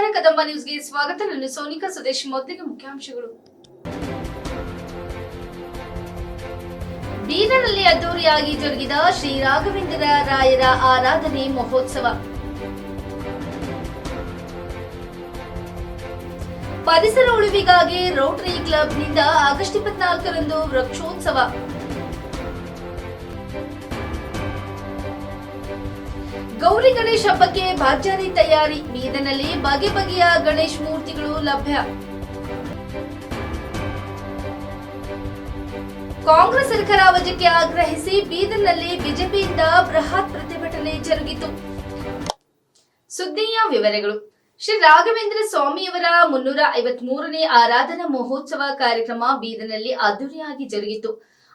ನಮಸ್ಕಾರ. ಕದಂಬ ನ್ಯೂಸ್ಗೆ ಸ್ವಾಗತ. ನಾನು ಸೋನಿಕಾ ಸುದೇಶ್. ಮೊದಲಿಗೆ ಮುಖ್ಯಾಂಶಗಳು. ಬೀದರ್ನಲ್ಲಿ ಅದ್ದೂರಿಯಾಗಿ ಜರುಗಿದ ಶ್ರೀ ರಾಘವೇಂದ್ರ ರಾಯರ ಆರಾಧನೆ ಮಹೋತ್ಸವ. ಪರಿಸರ ಉಳಿವಿಗಾಗಿ ರೋಟರಿ ಕ್ಲಬ್ನಿಂದ ಆಗಸ್ಟ್ ಇಪ್ಪತ್ನಾಲ್ಕರಂದು ವೃಕ್ಷೋತ್ಸವ. ಗೌರಿ ಗಣೇಶ್ ಹಬ್ಬಕ್ಕೆ ಭರ್ಜರಿ ತಯಾರಿ ಬೀದನಲ್ಲಿ ಬಗೆ ಬಗೆಯ ಗಣೇಶ್ ಮೂರ್ತಿಗಳು ಲಭ್ಯ. ಕಾಂಗ್ರೆಸ್ ಸರ್ಕಾರ ವಜಕ್ಕೆ ಆಗ್ರಹಿಸಿ ಬೀದರ್ನಲ್ಲಿ ಬಿಜೆಪಿಯಿಂದ ಬೃಹತ್ ಪ್ರತಿಭಟನೆ ಜರುಗಿತು. ಸುದ್ದಿಯ ವಿವರಗಳು. ಶ್ರೀ ರಾಘವೇಂದ್ರ ಸ್ವಾಮಿಯವರ ಮುನ್ನೂರ ಐವತ್ ಮೂರನೇ ಆರಾಧನಾ ಮಹೋತ್ಸವ ಕಾರ್ಯಕ್ರಮ ಬೀದರ್ನಲ್ಲಿ ಅದ್ದೂರಿಯಾಗಿ ಜರುಗಿತು.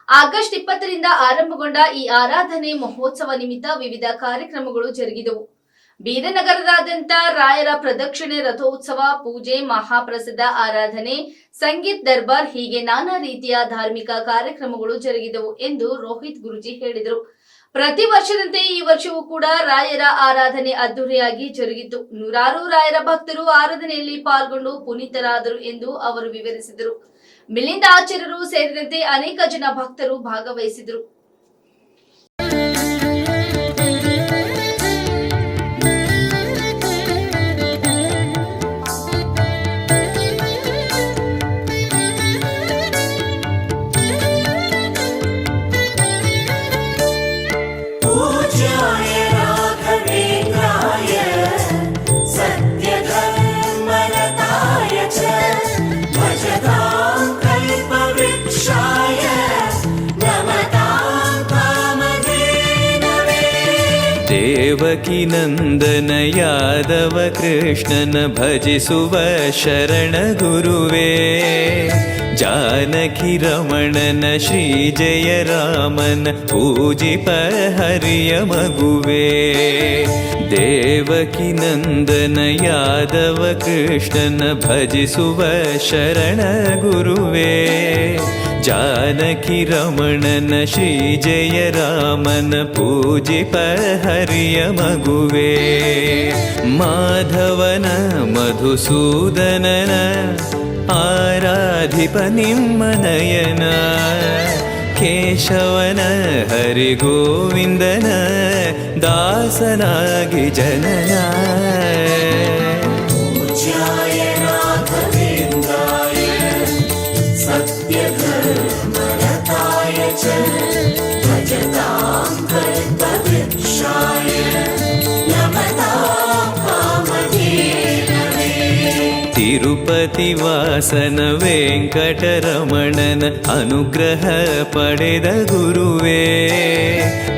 ಆಗಸ್ಟ್ ಇಪ್ಪತ್ತರಿಂದ ಆರಂಭಗೊಂಡ ಈ ಆರಾಧನೆ ಮಹೋತ್ಸವ ನಿಮಿತ್ತ ವಿವಿಧ ಕಾರ್ಯಕ್ರಮಗಳು ಜರುಗಿದವು. ಬೀದನಗರದಾದ್ಯಂತ ರಾಯರ ಪ್ರದಕ್ಷಿಣೆ ರಥೋತ್ಸವ, ಪೂಜೆ, ಮಹಾಪ್ರಸಾದ ಆರಾಧನೆ, ಸಂಗೀತ್ ದರ್ಬಾರ್ ಹೀಗೆ ನಾನಾ ರೀತಿಯ ಧಾರ್ಮಿಕ ಕಾರ್ಯಕ್ರಮಗಳು ಜರುಗಿದವು ಎಂದು ರೋಹಿತ್ ಗುರುಜಿ ಹೇಳಿದರು. ಪ್ರತಿ ವರ್ಷದಂತೆ ಈ ವರ್ಷವೂ ಕೂಡ ರಾಯರ ಆರಾಧನೆ ಅದ್ದೂರಿಯಾಗಿ ಜರುಗಿತು ನೂರಾರು ರಾಯರ ಭಕ್ತರು ಆರಾಧನೆಯಲ್ಲಿ ಪಾಲ್ಗೊಂಡು ಪುನೀತರಾದರು ಎಂದು ಅವರು ವಿವರಿಸಿದರು. ಮಿಲಿಂದ ಆಚಾರ್ಯರು ಸೇರಿದಂತೆ ಅನೇಕ ಜನ ಭಕ್ತರು ಭಾಗವಹಿಸಿದರು. कि नन्दन यादव कृष्णन भज सुव शरण गुरुवे। जनकी रमण न श्री जय रामन पूजिपहर्य मगुवे। देवकी नन्दन यादव कृष्णन भज सुव जानकि रमणन श्री जय रामन पूजिपहर्य मगुवे। माधवन मधुसूदनन आराधिपनिम्मनयन केशवन हरिगोविन्दन दासनागि दासनागिजन ತಿರುಪತಿ ವಾಸನ ವೆಂಕಟರಮಣನ ಅನುಗ್ರಹ ಪಡೆದ ಗುರುವೇ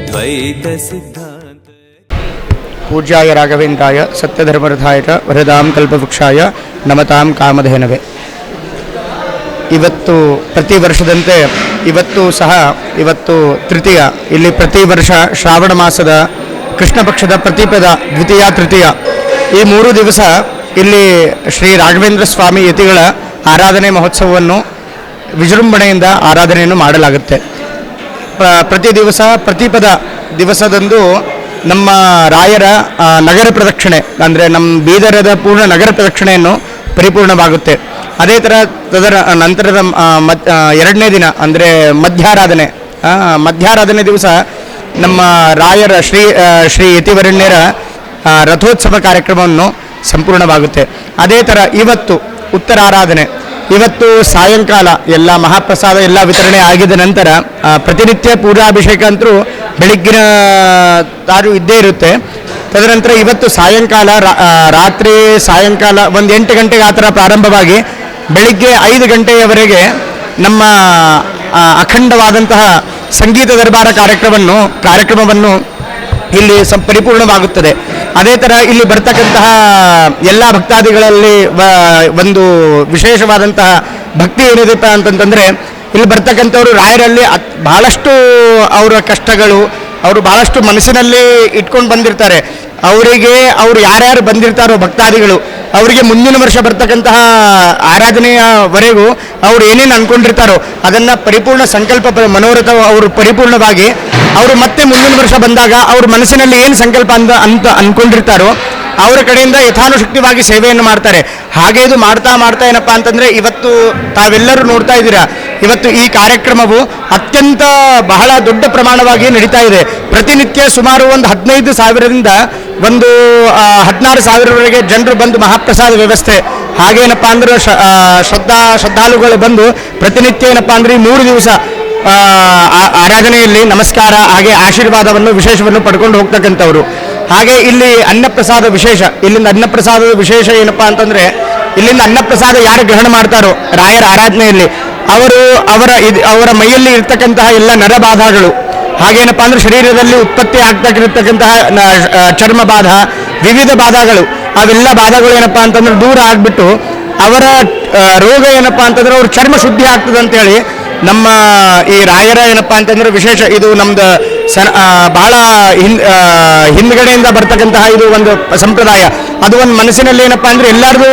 ದ್ವೈತ ಸಿದ್ಧಾಂತ. ಪೂಜ್ಯಾಯ ರಾಘವೇಂದ್ರಾಯ, ಸತ್ಯಧರ್ಮರಥಾಯ ವರದಾಂ ಕಲ್ಪವೃಕ್ಷಾಯ ನಮತಾಂ ಕಾಮಧೇನವೇ. ಇವತ್ತು ಪ್ರತಿ ವರ್ಷದಂತೆ ಇವತ್ತು ಸಹ, ಇವತ್ತು ತೃತೀಯ. ಇಲ್ಲಿ ಪ್ರತಿ ವರ್ಷ ಶ್ರಾವಣ ಮಾಸದ ಕೃಷ್ಣ ಪಕ್ಷದ ಪ್ರತಿಪದ ದ್ವಿತೀಯ, ತೃತೀಯ. ಈ ಮೂರು ದಿವಸ ಇಲ್ಲಿ ಶ್ರೀ ರಾಘವೇಂದ್ರ ಸ್ವಾಮಿ ಯತಿಗಳ ಆರಾಧನೆ ಮಹೋತ್ಸವವನ್ನು ವಿಜೃಂಭಣೆಯಿಂದ ಆರಾಧನೆಯನ್ನು ಮಾಡಲಾಗುತ್ತೆ. ಪ್ರ- ಪ್ರತಿ ದಿವಸ ಪ್ರತಿಪದ ದಿವಸದಂದು ನಮ್ಮ ರಾಯರ ನಗರ ಪ್ರದಕ್ಷಿಣೆ, ಅಂದರೆ ನಮ್ಮ ಬೀದರದ ಪೂರ್ಣ ನಗರ ಪ್ರದಕ್ಷಿಣೆಯನ್ನು ಪರಿಪೂರ್ಣವಾಗುತ್ತೆ. ಅದೇ ಥರ ತದರ ನಂತರದ ಮತ್ ಎರಡನೇ ದಿನ ಅಂದರೆ ಮಧ್ಯಾರಾಧನೆ. ಮಧ್ಯಾರಾಧನೆ ದಿವಸ ನಮ್ಮ ರಾಯರ ಶ್ರೀ ಶ್ರೀ ಯತಿವರಣ್ಯರ ರಥೋತ್ಸವ ಕಾರ್ಯಕ್ರಮವನ್ನು ಸಂಪೂರ್ಣವಾಗುತ್ತೆ. ಅದೇ ಥರ ಇವತ್ತು ಉತ್ತರಾರಾಧನೆ. ಇವತ್ತು ಸಾಯಂಕಾಲ ಎಲ್ಲ ಮಹಾಪ್ರಸಾದ ಎಲ್ಲ ವಿತರಣೆ ಆಗಿದ ನಂತರ ಪ್ರತಿನಿತ್ಯ ಪೂಜಾಭಿಷೇಕ ಅಂತರೂ ಬೆಳಗ್ಗಿನ ತಾರು ಇದ್ದೇ ಇರುತ್ತೆ. ತದನಂತರ ಇವತ್ತು ಸಾಯಂಕಾಲ ರಾತ್ರಿ ಸಾಯಂಕಾಲ ಒಂದು ಎಂಟು ಗಂಟೆಗೆ ಆ ಥರ ಪ್ರಾರಂಭವಾಗಿ ಬೆಳಿಗ್ಗೆ ಐದು ಗಂಟೆಯವರೆಗೆ ನಮ್ಮ ಅಖಂಡವಾದಂತಹ ಸಂಗೀತ ದರ್ಬಾರ ಕಾರ್ಯಕ್ರಮವನ್ನು ಕಾರ್ಯಕ್ರಮವನ್ನು ಇಲ್ಲಿ ಸಂ ಪರಿಪೂರ್ಣವಾಗುತ್ತದೆ. ಅದೇ ಥರ ಇಲ್ಲಿ ಬರ್ತಕ್ಕಂತಹ ಎಲ್ಲ ಭಕ್ತಾದಿಗಳಲ್ಲಿ ಒಂದು ವಿಶೇಷವಾದಂತಹ ಭಕ್ತಿ ಏನಿದೆಪ್ಪ ಅಂತಂತಂದರೆ, ಇಲ್ಲಿ ಬರ್ತಕ್ಕಂಥವ್ರು ರಾಯರಲ್ಲಿ ಅತ್- ಬಹಳಷ್ಟು ಅವರ ಕಷ್ಟಗಳು ಅವರು ಬಹಳಷ್ಟು ಮನಸ್ಸಿನಲ್ಲಿ ಇಟ್ಕೊಂಡು ಬಂದಿರ್ತಾರೆ. ಅವರಿಗೆ ಅವರು ಯಾರ್ಯಾರು ಬಂದಿರ್ತಾರೋ ಭಕ್ತಾದಿಗಳು, ಅವರಿಗೆ ಮುಂದಿನ ವರ್ಷ ಬರ್ತಕ್ಕಂತಹ ಆರಾಧನೆಯವರೆಗೂ ಅವ್ರು ಏನೇನು ಅನ್ಕೊಂಡಿರ್ತಾರೋ ಅದನ್ನು ಪರಿಪೂರ್ಣ ಸಂಕಲ್ಪ ಮನೋರಥ ಅವರು ಪರಿಪೂರ್ಣವಾಗಿ ಅವರು ಮತ್ತೆ ಮುಂದಿನ ವರ್ಷ ಬಂದಾಗ ಅವ್ರ ಮನಸ್ಸಿನಲ್ಲಿ ಏನು ಸಂಕಲ್ಪ ಅಂತ ಅಂತ ಅನ್ಕೊಂಡಿರ್ತಾರೋ ಅವರ ಕಡೆಯಿಂದ ಯಥಾನುಶಕ್ತಿವಾಗಿ ಸೇವೆಯನ್ನು ಮಾಡ್ತಾರೆ. ಹಾಗೆ ಇದು ಮಾಡ್ತಾ ಮಾಡ್ತಾ ಏನಪ್ಪಾ ಅಂತಂದ್ರೆ ಇವತ್ತು ತಾವೆಲ್ಲರೂ ನೋಡ್ತಾ ಇದ್ದೀರಾ ಇವತ್ತು ಈ ಕಾರ್ಯಕ್ರಮವು ಅತ್ಯಂತ ಬಹಳ ದೊಡ್ಡ ಪ್ರಮಾಣವಾಗಿ ನಡೀತಾ ಇದೆ. ಪ್ರತಿನಿತ್ಯ ಸುಮಾರು ಒಂದು ಹದಿನೈದು ಸಾವಿರದಿಂದ ಒಂದು ಹದಿನಾರು ಸಾವಿರವರೆಗೆ ಜನರು ಬಂದು ಮಹಾಪ್ರಸಾದ ವ್ಯವಸ್ಥೆ. ಹಾಗೇನಪ್ಪ ಅಂದ್ರೆ ಶ್ರದ್ಧಾ, ಶ್ರದ್ಧಾಳುಗಳು ಬಂದು ಪ್ರತಿನಿತ್ಯ ಏನಪ್ಪಾ ಅಂದ್ರೆ ಈ ಮೂರು ದಿವಸ ಆರಾಧನೆಯಲ್ಲಿ ನಮಸ್ಕಾರ, ಹಾಗೆ ಆಶೀರ್ವಾದವನ್ನು, ವಿಶೇಷವನ್ನು ಪಡ್ಕೊಂಡು ಹೋಗ್ತಕ್ಕಂಥವ್ರು. ಹಾಗೆ ಇಲ್ಲಿ ಅನ್ನಪ್ರಸಾದ ವಿಶೇಷ. ಇಲ್ಲಿಂದ ಅನ್ನಪ್ರಸಾದದ ವಿಶೇಷ ಏನಪ್ಪಾ ಅಂತಂದ್ರೆ, ಇಲ್ಲಿಂದ ಅನ್ನಪ್ರಸಾದ ಯಾರು ಗ್ರಹಣ ಮಾಡ್ತಾರೋ ರಾಯರ ಆರಾಧನೆಯಲ್ಲಿ. ಅವರು ಅವರ ಇದು ಅವರ ಮೈಯಲ್ಲಿ ಇರ್ತಕ್ಕಂತಹ ಎಲ್ಲ ನರಬಾಧಗಳು. ಹಾಗೇನಪ್ಪ ಅಂದ್ರೆ ಶರೀರದಲ್ಲಿ ಉತ್ಪತ್ತಿ ಆಗ್ತಕ್ಕಿರ್ತಕ್ಕಂತಹ ಚರ್ಮ ಬಾಧ ವಿವಿಧ ಬಾಧಗಳು. ಅವೆಲ್ಲ ಬಾಧಗಳು ಏನಪ್ಪ ಅಂತಂದ್ರೆ ದೂರ ಆಗ್ಬಿಟ್ಟು ಅವರ ರೋಗ ಏನಪ್ಪ ಅಂತಂದ್ರೆ ಅವ್ರ ಚರ್ಮ ಶುದ್ಧಿ ಆಗ್ತದೆ ಅಂತೇಳಿ ನಮ್ಮ ಈ ರಾಯರ ಏನಪ್ಪ ಅಂತಂದ್ರೆ ವಿಶೇಷ ಇದು ನಮ್ದು ಸನ ಬಹಳ ಆ, ಹಿಂದ್ಗಡೆಯಿಂದ ಬರ್ತಕ್ಕಂತಹ ಇದು ಒಂದು ಸಂಪ್ರದಾಯ. ಅದು ಒಂದು ಮನಸ್ಸಿನಲ್ಲಿ ಏನಪ್ಪಾ ಅಂದ್ರೆ ಎಲ್ಲರದು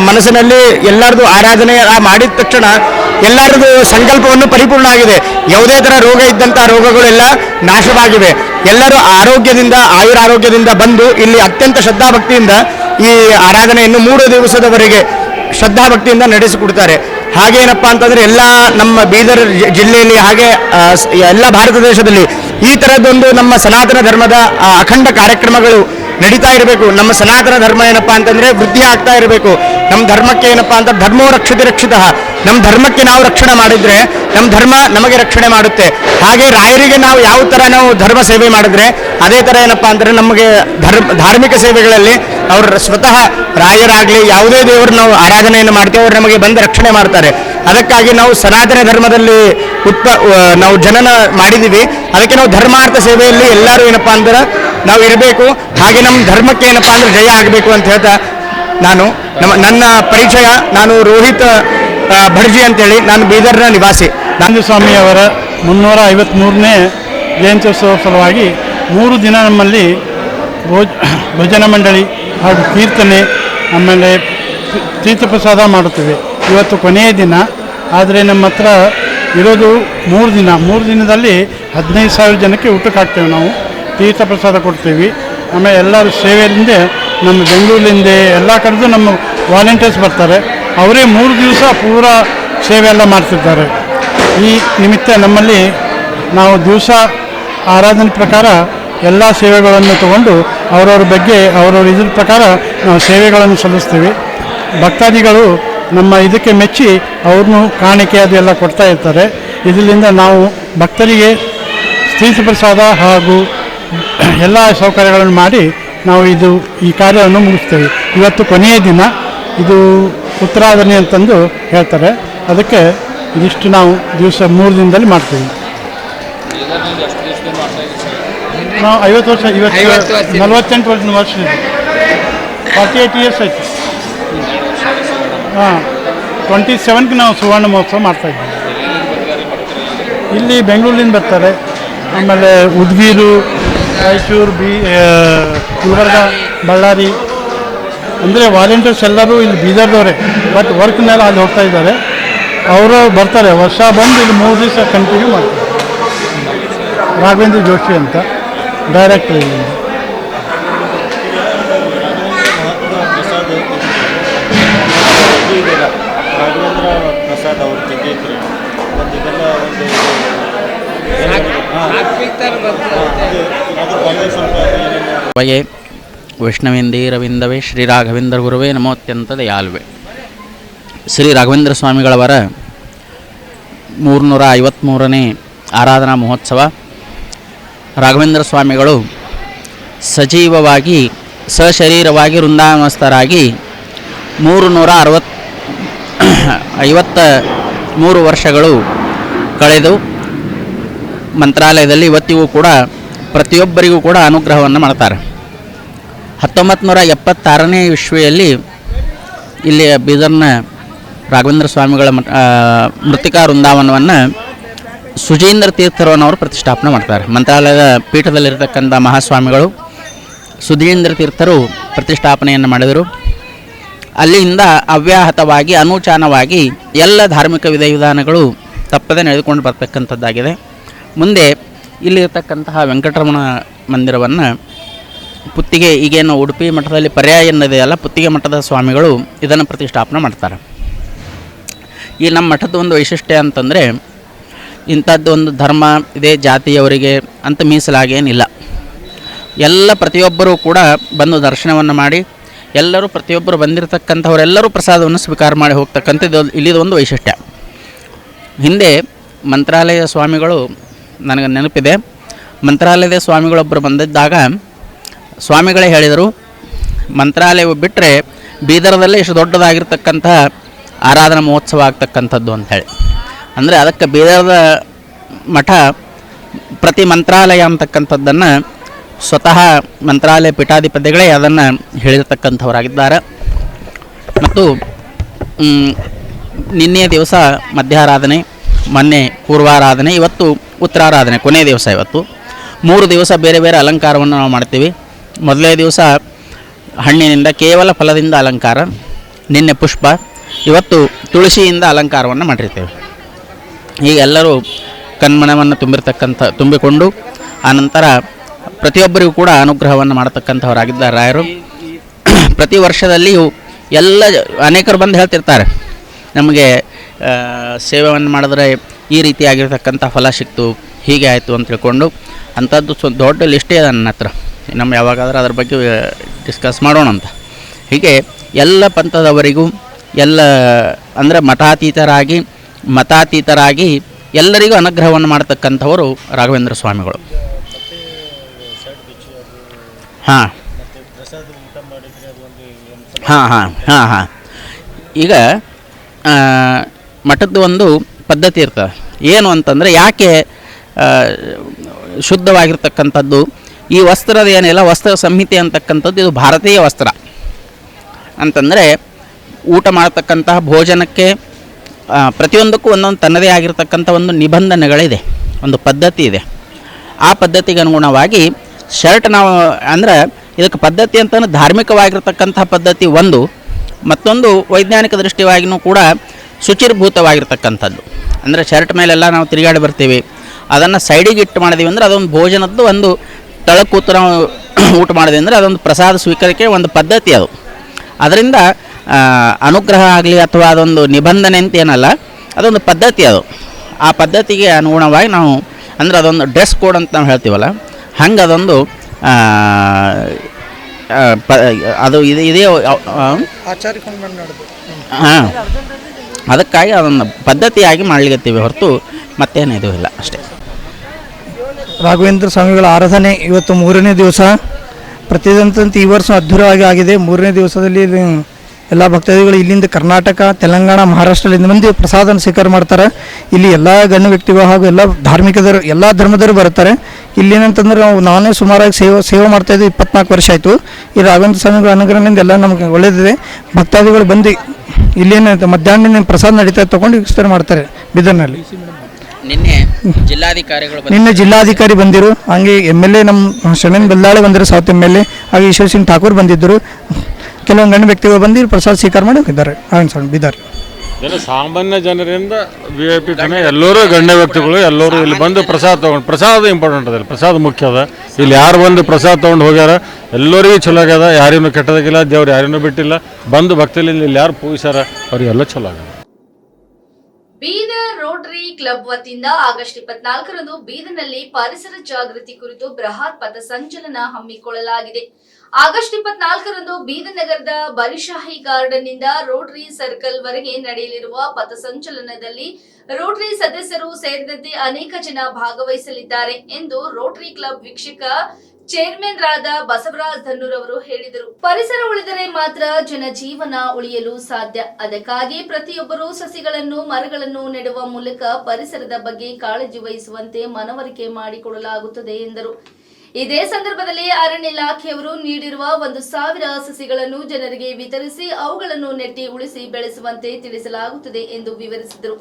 ಮನಸ್ಸಿನಲ್ಲಿ ಎಲ್ಲರದು ಆರಾಧನೆ ಮಾಡಿದ ತಕ್ಷಣ ಎಲ್ಲರದು ಸಂಕಲ್ಪವನ್ನು ಪರಿಪೂರ್ಣ ಆಗಿದೆ. ಯಾವುದೇ ಥರ ರೋಗ ಇದ್ದಂಥ ರೋಗಗಳೆಲ್ಲ ನಾಶವಾಗಿವೆ. ಎಲ್ಲರೂ ಆರೋಗ್ಯದಿಂದ, ಆಯುರಾರೋಗ್ಯದಿಂದ ಬಂದು ಇಲ್ಲಿ ಅತ್ಯಂತ ಶ್ರದ್ಧಾಭಕ್ತಿಯಿಂದ ಈ ಆರಾಧನೆಯನ್ನು ಮೂರು ದಿವಸದವರೆಗೆ ಶ್ರದ್ಧಾಭಕ್ತಿಯಿಂದ ನಡೆಸಿಕೊಡ್ತಾರೆ. ಹಾಗೇನಪ್ಪ ಅಂತಂದ್ರೆ ಎಲ್ಲ ನಮ್ಮ ಬೀದರ್ ಜಿಲ್ಲೆಯಲ್ಲಿ ಹಾಗೆ ಎಲ್ಲ ಭಾರತ ದೇಶದಲ್ಲಿ ಈ ಥರದ್ದೊಂದು ನಮ್ಮ ಸನಾತನ ಧರ್ಮದ ಅಖಂಡ ಕಾರ್ಯಕ್ರಮಗಳು ನಡೀತಾ ಇರಬೇಕು. ನಮ್ಮ ಸನಾತನ ಧರ್ಮ ಏನಪ್ಪ ಅಂತಂದ್ರೆ ವೃದ್ಧಿ ಆಗ್ತಾ ಇರಬೇಕು. ನಮ್ಮ ಧರ್ಮಕ್ಕೆ ಏನಪ್ಪಾ ಅಂತ ಧರ್ಮೋ ರಕ್ಷತೆ ರಕ್ಷಿತ. ನಮ್ಮ ಧರ್ಮಕ್ಕೆ ನಾವು ರಕ್ಷಣೆ ಮಾಡಿದ್ರೆ ನಮ್ಮ ಧರ್ಮ ನಮಗೆ ರಕ್ಷಣೆ ಮಾಡುತ್ತೆ. ಹಾಗೆ ರಾಯರಿಗೆ ನಾವು ಯಾವ ಥರ ನಾವು ಧರ್ಮ ಸೇವೆ ಮಾಡಿದ್ರೆ, ಅದೇ ಥರ ಏನಪ್ಪಾ ಅಂದ್ರೆ ನಮಗೆ ಧರ್ಮ, ಧಾರ್ಮಿಕ ಸೇವೆಗಳಲ್ಲಿ ಅವರು ಸ್ವತಃ ರಾಯರಾಗಲಿ ಯಾವುದೇ ದೇವರು ನಾವು ಆರಾಧನೆಯನ್ನು ಮಾಡ್ತೇವೆ, ಅವರು ನಮಗೆ ಬಂದು ರಕ್ಷಣೆ ಮಾಡ್ತಾರೆ. ಅದಕ್ಕಾಗಿ ನಾವು ಸನಾತನ ಧರ್ಮದಲ್ಲಿ ಉತ್ಪ ನಾವು ಜನನ ಮಾಡಿದ್ದೀವಿ ಅದಕ್ಕೆ ನಾವು ಧರ್ಮಾರ್ಥ ಸೇವೆಯಲ್ಲಿ ಎಲ್ಲರೂ ಏನಪ್ಪಾ ಅಂದ್ರೆ ನಾವು ಇರಬೇಕು. ಹಾಗೆ ನಮ್ಮ ಧರ್ಮಕ್ಕೆ ಏನಪ್ಪಾ ಅಂದ್ರೆ ಜಯ ಆಗಬೇಕು ಅಂತ ಹೇಳ್ತಾ ನಾನು, ನಮ್ಮ, ನನ್ನ ಪರಿಚಯ, ನಾನು ರೋಹಿತ್ ಆ, ಭರ್ಜಿ ಅಂತೇಳಿ ನಾನು ಬೀದರ್ನ ನಿವಾಸಿ. ಸ್ವಾಮಿ ಅವರ ಮುನ್ನೂರ ಐವತ್ತ್ಮೂರನೇ ಜಯಂತ್ಯೋತ್ಸವ ಸಲುವಾಗಿ ಮೂರು ದಿನ ನಮ್ಮಲ್ಲಿ ಭೋಜ ಭಜನ ಮಂಡಳಿ ಹಾಗೂ ಕೀರ್ತನೆ ಆಮೇಲೆ ತೀರ್ಥಪ್ರಸಾದ ಮಾಡುತ್ತೇವೆ ಇವತ್ತು ಕೊನೆಯ ದಿನ. ಆದರೆ ನಮ್ಮ ಹತ್ರ ಇರೋದು ಮೂರು ದಿನ. ಮೂರು ದಿನದಲ್ಲಿ ಹದಿನೈದು ಸಾವಿರ ಜನಕ್ಕೆ ಊಟಕ್ಕೆ ಹಾಕ್ತೇವೆ ನಾವು. ತೀರ್ಥಪ್ರಸಾದ ಕೊಡ್ತೀವಿ. ಆಮೇಲೆ ಎಲ್ಲರೂ ಸೇವೆಯಿಂದ ನಮ್ಮ ಬೆಂಗಳೂರಿಂದ ಎಲ್ಲ ಕಡೆದು ನಮ್ಮ ವಾಲಂಟಿಯರ್ಸ್ ಬರ್ತಾರೆ. ಅವರೇ ಮೂರು ದಿವಸ ಪೂರ ಸೇವೆ ಎಲ್ಲ ಮಾಡ್ತಿರ್ತಾರೆ ಈ ನಿಮಿತ್ತ ನಮ್ಮಲ್ಲಿ ನಾವು ದಿವಸ ಆರಾಧನೆ ಪ್ರಕಾರ ಎಲ್ಲ ಸೇವೆಗಳನ್ನು ತಗೊಂಡು ಅವರವ್ರ ಬಗ್ಗೆ ಅವರವ್ರ ಇದ್ರ ಪ್ರಕಾರ ನಾವು ಸೇವೆಗಳನ್ನು ಸಲ್ಲಿಸ್ತೀವಿ. ಭಕ್ತಾದಿಗಳು ನಮ್ಮ ಇದಕ್ಕೆ ಮೆಚ್ಚಿ ಅವ್ರನ್ನೂ ಕಾಣಿಕೆ ಅದೆಲ್ಲ ಕೊಡ್ತಾ ಇರ್ತಾರೆ. ಇದರಿಂದ ನಾವು ಭಕ್ತರಿಗೆ ತೀರ್ಥ ಪ್ರಸಾದ ಹಾಗೂ ಎಲ್ಲ ಸೌಕರ್ಯಗಳನ್ನು ಮಾಡಿ ನಾವು ಇದು ಈ ಕಾರ್ಯವನ್ನು ಮುಗಿಸ್ತೇವೆ. ಇವತ್ತು ಕೊನೆಯ ದಿನ. ಇದು ಉತ್ತರಾಧನೆ ಅಂತಂದು ಹೇಳ್ತಾರೆ. ಅದಕ್ಕೆ ಇದಿಷ್ಟು ನಾವು ದಿವಸ ಮೂರು ದಿನದಲ್ಲಿ ಮಾಡ್ತೀವಿ. ನಾವು ಐವತ್ತು ವರ್ಷ ಇವತ್ತು ನಲವತ್ತೆಂಟು ವರ್ಷ. ವರ್ಷ ಇದೆ ಫಾರ್ಟಿ ಏಯ್ಟ್ ಇಯರ್ಸ್ ಆಯಿತು. ಹಾಂ ಟ್ವೆಂಟಿ ಸೆವೆನ್ಗೆ ನಾವು ಸುವರ್ಣ ಮಹೋತ್ಸವ ಮಾಡ್ತಾ ಇದ್ದೀವಿ. ಇಲ್ಲಿ ಬೆಂಗಳೂರಿನಿಂದ ಬರ್ತಾರೆ. ಆಮೇಲೆ ಉದ್ಗೀರು ರಾಯಚೂರು ಬಿ ಗುಲ್ಬರ್ಗ ಬಳ್ಳಾರಿ ಅಂದರೆ ವಾಲಂಟಿಯರ್ಸ್ ಎಲ್ಲರೂ ಇಲ್ಲಿ ಬೀದರ್ದವ್ರೆ ಬಟ್ ವರ್ಕ್ ಮೇಲೆ ಅಲ್ಲಿ ಹೋಗ್ತಾ ಇದ್ದಾರೆ. ಅವರು ಬರ್ತಾರೆ ವರ್ಷ ಬಂದು ಇಲ್ಲಿ ಮೂರು ದಿವಸ ಕಂಟಿನ್ಯೂ ಮಾಡ್ತಾರೆ. ರಾಘವೇಂದ್ರ ಜೋಶಿ ಅಂತ ಡೈರೆಕ್ಟರ್ ಇಲ್ಲಿ. ವೈಷ್ಣವೇಂದೀರವಿಂದವೇ ಶ್ರೀ ರಾಘವೇಂದ್ರ ಗುರುವೇ ನಮೋತ್ಯಂತ ದಯಾಲ್ವೆ ಶ್ರೀ ರಾಘವೇಂದ್ರ ಸ್ವಾಮಿಗಳವರ ಮೂರುನೂರ ಐವತ್ತ್ಮೂರನೇ ಆರಾಧನಾ ಮಹೋತ್ಸವ. ರಾಘವೇಂದ್ರ ಸ್ವಾಮಿಗಳು ಸಜೀವವಾಗಿ, ಸಶರೀರವಾಗಿ ವೃಂದಾವನಸ್ಥರಾಗಿ ಮೂರು ನೂರ ಅರವತ್, ಐವತ್ತ ಮೂರು ವರ್ಷಗಳು ಕಳೆದು ಮಂತ್ರಾಲಯದಲ್ಲಿ ಇವತ್ತಿಗೂ ಕೂಡ ಪ್ರತಿಯೊಬ್ಬರಿಗೂ ಕೂಡ ಅನುಗ್ರಹವನ್ನು ಮಾಡ್ತಾರೆ. ಹತ್ತೊಂಬತ್ತು ನೂರ ಎಪ್ಪತ್ತಾರನೇ ಇಲ್ಲಿ ಬೀದರ್ನ ರಾಘವೇಂದ್ರ ಸ್ವಾಮಿಗಳ ಮೃತಿಕಾ ವೃಂದಾವನವನ್ನು ಸುಜೀಂದ್ರ ತೀರ್ಥರವನ್ನವರು ಪ್ರತಿಷ್ಠಾಪನೆ ಮಾಡ್ತಾರೆ. ಮಂತ್ರಾಲಯದ ಪೀಠದಲ್ಲಿರತಕ್ಕಂಥ ಮಹಾಸ್ವಾಮಿಗಳು ಸುಧೀಂದ್ರ ತೀರ್ಥರು ಪ್ರತಿಷ್ಠಾಪನೆಯನ್ನು ಮಾಡಿದರು. ಅಲ್ಲಿಂದ ಅವ್ಯಾಹತವಾಗಿ, ಅನೂಚಾನವಾಗಿ ಎಲ್ಲ ಧಾರ್ಮಿಕ ವಿಧಿವಿಧಾನಗಳು ತಪ್ಪದೆ ನಡೆದುಕೊಂಡು ಬರ್ತಕ್ಕಂಥದ್ದಾಗಿದೆ. ಮುಂದೆ ಇಲ್ಲಿರ್ತಕ್ಕಂತಹ ವೆಂಕಟರಮಣ ಮಂದಿರವನ್ನು ಪುತ್ತಿಗೆ ಈಗೇನು ಉಡುಪಿ ಮಠದಲ್ಲಿ ಪರ್ಯಾಯ ಅನ್ನೋದೆಯಲ್ಲ ಪುತ್ತಿಗೆ ಮಠದ ಸ್ವಾಮಿಗಳು ಇದನ್ನು ಪ್ರತಿಷ್ಠಾಪನೆ ಮಾಡ್ತಾರೆ. ಈ ನಮ್ಮ ಮಠದ ಒಂದು ವೈಶಿಷ್ಟ್ಯ ಅಂತಂದರೆ, ಇಂಥದ್ದು ಒಂದು ಧರ್ಮ ಇದೇ, ಜಾತಿಯವರಿಗೆ ಅಂತ ಮೀಸಲಾಗೇನಿಲ್ಲ ಎಲ್ಲ ಪ್ರತಿಯೊಬ್ಬರೂ ಕೂಡ ಬಂದು ದರ್ಶನವನ್ನು ಮಾಡಿ, ಎಲ್ಲರೂ ಪ್ರತಿಯೊಬ್ಬರು ಬಂದಿರತಕ್ಕಂಥವರೆಲ್ಲರೂ ಪ್ರಸಾದವನ್ನು ಸ್ವೀಕಾರ ಮಾಡಿ ಹೋಗ್ತಕ್ಕಂಥದ್ದು ಇಲ್ಲಿದು ಒಂದು ವೈಶಿಷ್ಟ್ಯ. ಹಿಂದೆ ಮಂತ್ರಾಲಯ ಸ್ವಾಮಿಗಳು ನನಗೆ ನೆನಪಿದೆ. ಮಂತ್ರಾಲಯದ ಸ್ವಾಮಿಗಳೊಬ್ಬರು ಬಂದಿದ್ದಾಗ ಸ್ವಾಮಿಗಳೇ ಹೇಳಿದರು, ಮಂತ್ರಾಲಯವು ಬಿಟ್ಟರೆ ಬೀದರದಲ್ಲೇ ಇಷ್ಟು ದೊಡ್ಡದಾಗಿರ್ತಕ್ಕಂತಹ ಆರಾಧನಾ ಮಹೋತ್ಸವ ಆಗ್ತಕ್ಕಂಥದ್ದು ಅಂಥೇಳಿ ಅಂದರೆ ಅದಕ್ಕೆ ಬೀದರದ ಮಠ ಪ್ರತಿ ಮಂತ್ರಾಲಯ ಅಂತಕ್ಕಂಥದ್ದನ್ನು ಸ್ವತಃ ಮಂತ್ರಾಲಯ ಪೀಠಾಧಿಪತಿಗಳೇ ಅದನ್ನು ಹೇಳಿರ್ತಕ್ಕಂಥವರಾಗಿದ್ದಾರೆ. ಮತ್ತು ನಿನ್ನೆಯ ದಿವಸ ಮಧ್ಯಾರಾಧನೆ, ಮೊನ್ನೆ ಪೂರ್ವಾರಾಧನೆ, ಇವತ್ತು ಉತ್ತರಾರಾಧನೆ ಕೊನೆಯ ದಿವಸ ಇವತ್ತು. ಮೂರು ದಿವಸ ಬೇರೆ ಬೇರೆ ಅಲಂಕಾರವನ್ನು ನಾವು ಮಾಡ್ತೀವಿ. ಮೊದಲನೇ ದಿವಸ ಹಣ್ಣಿನಿಂದ ಕೇವಲ ಫಲದಿಂದ ಅಲಂಕಾರ, ನಿನ್ನೆ ಪುಷ್ಪ, ಇವತ್ತು ತುಳಸಿಯಿಂದ ಅಲಂಕಾರವನ್ನು ಮಾಡಿರ್ತೇವೆ. ಈಗ ಎಲ್ಲರೂ ಕಣ್ಮನವನ್ನು ತುಂಬಿರ್ತಕ್ಕಂಥ, ತುಂಬಿಕೊಂಡು ಆನಂತರ ಪ್ರತಿಯೊಬ್ಬರಿಗೂ ಕೂಡ ಅನುಗ್ರಹವನ್ನು ಮಾಡತಕ್ಕಂಥವರಾಗಿದ್ದಾರೆ ರಾಯರು. ಪ್ರತಿ ವರ್ಷದಲ್ಲಿಯೂ ಎಲ್ಲ ಅನೇಕರು ಬಂದು ಹೇಳ್ತಿರ್ತಾರೆ, ನಮಗೆ ಸೇವೆಯನ್ನು ಮಾಡಿದ್ರೆ ಈ ರೀತಿಯಾಗಿರ್ತಕ್ಕಂಥ ಫಲ ಸಿಕ್ತು, ಹೀಗೆ ಆಯಿತು ಅಂತ ತಿಳ್ಕೊಂಡು ಅಂಥದ್ದು ಸ್ವ, ದೊಡ್ಡ ಲಿಸ್ಟೇ ಇದೆ ನನ್ನ ಹತ್ರ. ನಮ್ಮ ಯಾವಾಗಾದರೂ ಅದ್ರ ಬಗ್ಗೆ ಡಿಸ್ಕಸ್ ಮಾಡೋಣ ಅಂತ. ಹೀಗೆ ಎಲ್ಲ ಪಂಥದವರಿಗೂ, ಎಲ್ಲ, ಅಂದರೆ ಮಠಾತೀತರಾಗಿ ಮತಾತೀತರಾಗಿ ಎಲ್ಲರಿಗೂ ಅನುಗ್ರಹವನ್ನು ಮಾಡತಕ್ಕಂಥವರು ರಾಘವೇಂದ್ರ ಸ್ವಾಮಿಗಳು. ಹಾಂ. ಹಾಂ ಹಾಂ ಹಾಂ ಹಾಂ. ಈಗ ಮಠದ ಒಂದು ಪದ್ಧತಿ ಇರ್ತದೆ. ಏನು ಅಂತಂದರೆ ಯಾಕೆ ಶುದ್ಧವಾಗಿರ್ತಕ್ಕಂಥದ್ದು ಈ ವಸ್ತ್ರದ ಏನಿಲ್ಲ, ವಸ್ತ್ರ ಸಂಹಿತೆ ಅಂತಕ್ಕಂಥದ್ದು ಇದು ಭಾರತೀಯ ವಸ್ತ್ರ. ಅಂತಂದರೆ ಊಟ ಮಾಡತಕ್ಕಂತಹ ಭೋಜನಕ್ಕೆ ಪ್ರತಿಯೊಂದಕ್ಕೂ ಒಂದೊಂದು ತನ್ನದೇ ಆಗಿರತಕ್ಕಂಥ ಒಂದು ನಿಬಂಧನೆಗಳಿದೆ, ಒಂದು ಪದ್ಧತಿ ಇದೆ. ಆ ಪದ್ಧತಿಗೆ ಅನುಗುಣವಾಗಿ ಶರ್ಟ್ ನಾವು, ಅಂದರೆ ಇದಕ್ಕೆ ಪದ್ಧತಿ ಅಂತಂದ್ರೆ ಧಾರ್ಮಿಕವಾಗಿರ್ತಕ್ಕಂಥ ಪದ್ಧತಿ ಒಂದು, ಮತ್ತೊಂದು ವೈಜ್ಞಾನಿಕ ದೃಷ್ಟಿಯಾಗಿಯೂ ಕೂಡ ಶುಚಿರ್ಭೂತವಾಗಿರ್ತಕ್ಕಂಥದ್ದು. ಅಂದರೆ ಶರ್ಟ್ ಮೇಲೆಲ್ಲ ನಾವು ತಿರುಗಾಡಿ ಬರ್ತೀವಿ, ಅದನ್ನು ಸೈಡಿಗೆ ಇಟ್ಟು ಮಾಡಿದೀವಿ ಅಂದರೆ ಅದೊಂದು ಭೋಜನದ್ದು ಒಂದು ತಳಕೂತು ನಾವು ಊಟ ಮಾಡಿದೆ ಅಂದರೆ ಅದೊಂದು ಪ್ರಸಾದ ಸ್ವೀಕಾರಕ್ಕೆ ಒಂದು ಪದ್ಧತಿ ಅದು. ಅದರಿಂದ ಅನುಗ್ರಹ ಆಗಲಿ ಅಥವಾ ಅದೊಂದು ನಿಬಂಧನೆ ಅಂತ ಏನಲ್ಲ, ಅದೊಂದು ಪದ್ಧತಿ ಅದು. ಆ ಪದ್ಧತಿಗೆ ಅನುಗುಣವಾಗಿ ನಾವು, ಅಂದರೆ ಅದೊಂದು ಡ್ರೆಸ್ ಕೋಡ್ ಅಂತ ನಾವು ಹೇಳ್ತೀವಲ್ಲ, ಹಂಗೆ ಅದೊಂದು ಪ, ಅದು ಇದು ಇದೇ ಹಾಂ. ಅದಕ್ಕಾಗಿ ಅದನ್ನು ಪದ್ಧತಿಯಾಗಿ ಮಾಡ್ಲಿಕತ್ತೀವಿ ಹೊರತು ಮತ್ತೇನು ಇದು ಇಲ್ಲ ಅಷ್ಟೇ. ರಾಘವೇಂದ್ರ ಸ್ವಾಮಿಗಳ ಆರಾಧನೆ ಇವತ್ತು ಮೂರನೇ ದಿವಸ. ಪ್ರತಿದಂತಂತೆ ಈ ವರ್ಷ ಅದ್ಧೂರವಾಗಿ ಆಗಿದೆ. ಮೂರನೇ ದಿವಸದಲ್ಲಿ ಎಲ್ಲ ಭಕ್ತಾದಿಗಳು ಇಲ್ಲಿಂದ ಕರ್ನಾಟಕ, ತೆಲಂಗಾಣ ಮಹಾರಾಷ್ಟ್ರದಿಂದ ಬಂದು ಪ್ರಸಾದನ ಸ್ವೀಕಾರ ಮಾಡ್ತಾರೆ. ಇಲ್ಲಿ ಎಲ್ಲ ಗಣ್ಯ ವ್ಯಕ್ತಿಗಳು ಹಾಗೂ ಎಲ್ಲ ಧಾರ್ಮಿಕದರು ಎಲ್ಲ ಧರ್ಮದವರು ಬರ್ತಾರೆ ಇಲ್ಲೇನಂತಂದ್ರೆ ನಾವು ನಾನೇ ಸುಮಾರಾಗಿ ಸೇವೆ ಸೇವೆ ಮಾಡ್ತಾ ಇದ್ದೀವಿ ಇಪ್ಪತ್ನಾಲ್ಕು ವರ್ಷ ಆಯಿತು. ಈ ರಾಘವೇಂದ್ರ ಸ್ವಾಮಿಗಳ ಅನುಗ್ರಹದಿಂದ ಎಲ್ಲ ನಮಗೆ ಒಳ್ಳೆಯದಿದೆ ಭಕ್ತಾದಿಗಳು ಬಂದು ಇಲ್ಲೇನು ಮಧ್ಯಾಹ್ನ ಪ್ರಸಾದ ನಡೀತಾ ತೊಗೊಂಡು ವಿಸ್ತರಣೆ ಮಾಡ್ತಾರೆ ಬೀದರ್ನಲ್ಲಿ. ನಿನ್ನೆ ಜಿಲ್ಲಾಧಿಕಾರಿಗಳು ಬಂದು ನಿನ್ನೆ ಜಿಲ್ಲಾಧಿಕಾರಿ ಬಂದಿರು. ಹಂಗೆ ಎಂ ಎಲ್ ಎ ನಮ್ಮ ಶರಣನ್ ಬೆಲ್ಲಾಳೆ ಬಂದರು ಸೌತ್ ಎಂ ಎಲ್ ಎ. ಹಾಗೆ ಈಶ್ವರ್ ಸಿಂಗ್ ಠಾಕೂರ್ ಬಂದಿದ್ದರು. ಕೆಲವೊಂದು ಗಣ್ಯ ವ್ಯಕ್ತಿಗಳು ಬಂದು ಪ್ರಸಾದ ಸ್ವೀಕಾರ ಮಾಡಿ ಹೋಗಿದ್ದಾರೆ. ಹಾಂ ಸರ್ ಬಿದ್ದಾರೆ ಜನ ಸಾಮಾನ್ಯ ಜನರಿಂದ ವಿ ಐ ಪಿ ಜನ ಎಲ್ಲರೂ ಗಣ್ಯ ವ್ಯಕ್ತಿಗಳು ಎಲ್ಲರೂ ಇಲ್ಲಿ ಬಂದು ಪ್ರಸಾದ ತೊಗೊಂಡು ಪ್ರಸಾದ ಇಂಪಾರ್ಟೆಂಟ್ ಅದ ಪ್ರಸಾದ ಮುಖ್ಯ ಅದ. ಇಲ್ಲಿ ಯಾರು ಬಂದು ಪ್ರಸಾದ ತೊಗೊಂಡು ಹೋಗ್ಯಾರ ಎಲ್ಲರಿಗೂ ಚಲೋ ಆಗ್ಯದ. ಯಾರಿನೂ ಕೆಟ್ಟದಾಗಿಲ್ಲ ದೇವ್ರು ಯಾರಿನೂ ಬಿಟ್ಟಿಲ್ಲ. ಬಂದು ಭಕ್ತಿಲಿ ಇಲ್ಲಿ ಯಾರು ಪೂಜಿಸಾರ ಅವರಿಗೆಲ್ಲ ಚಲೋ ಆಗ್ಯದ. ಬೀದರ್ ರೋಟರಿ ಕ್ಲಬ್ ವತಿಯಿಂದ ಆಗಸ್ಟ್ ಇಪ್ಪತ್ನಾಲ್ಕರಂದು ಬೀದರ್ನಲ್ಲಿ ಪರಿಸರ ಜಾಗೃತಿ ಕುರಿತು ಬೃಹತ್ ಪಥ ಸಂಚಲನ ಹಮ್ಮಿಕೊಳ್ಳಲಾಗಿದೆ. ಆಗಸ್ಟ್ ಇಪ್ಪತ್ನಾಲ್ಕರಂದು ಬೀದರ್ ನಗರದ ಬರಿಶಾಹಿ ಗಾರ್ಡನ್ನಿಂದ ರೋಟರಿ ಸರ್ಕಲ್ ವರೆಗೆ ನಡೆಯಲಿರುವ ಪಥ ಸಂಚಲನದಲ್ಲಿ ರೋಟರಿ ಸದಸ್ಯರು ಸೇರಿದಂತೆ ಅನೇಕ ಜನ ಭಾಗವಹಿಸಲಿದ್ದಾರೆ ಎಂದು ರೋಟರಿ ಕ್ಲಬ್ ವೀಕ್ಷಕ ಚೇರ್ಮನ್ ರಾದ ಬಸವರಾಜ್ ಧನ್ನೂರ್ ಅವರು ಹೇಳಿದರು. ಪರಿಸರ ಉಳಿದರೆ ಮಾತ್ರ ಜನಜೀವನ ಉಳಿಯಲು ಸಾಧ್ಯ. ಅದಕ್ಕಾಗಿ ಪ್ರತಿಯೊಬ್ಬರೂ ಸಸಿಗಳನ್ನು, ಮರಗಳನ್ನು ನೆಡುವ ಮೂಲಕ ಪರಿಸರದ ಬಗ್ಗೆ ಕಾಳಜಿ ವಹಿಸುವಂತೆ ಮನವರಿಕೆ ಮಾಡಿಕೊಡಲಾಗುತ್ತದೆ ಎಂದರು. ಇದೇ ಸಂದರ್ಭದಲ್ಲಿ ಅರಣ್ಯ ಇಲಾಖೆಯವರು ನೀಡಿರುವ ಒಂದು ಸಾವಿರ ಸಸಿಗಳನ್ನು ಜನರಿಗೆ ವಿತರಿಸಿ ಅವುಗಳನ್ನು ನೆಟ್ಟಿ ಉಳಿಸಿ ಬೆಳೆಸುವಂತೆ ತಿಳಿಸಲಾಗುತ್ತದೆ ಎಂದು ವಿವರಿಸಿದರು.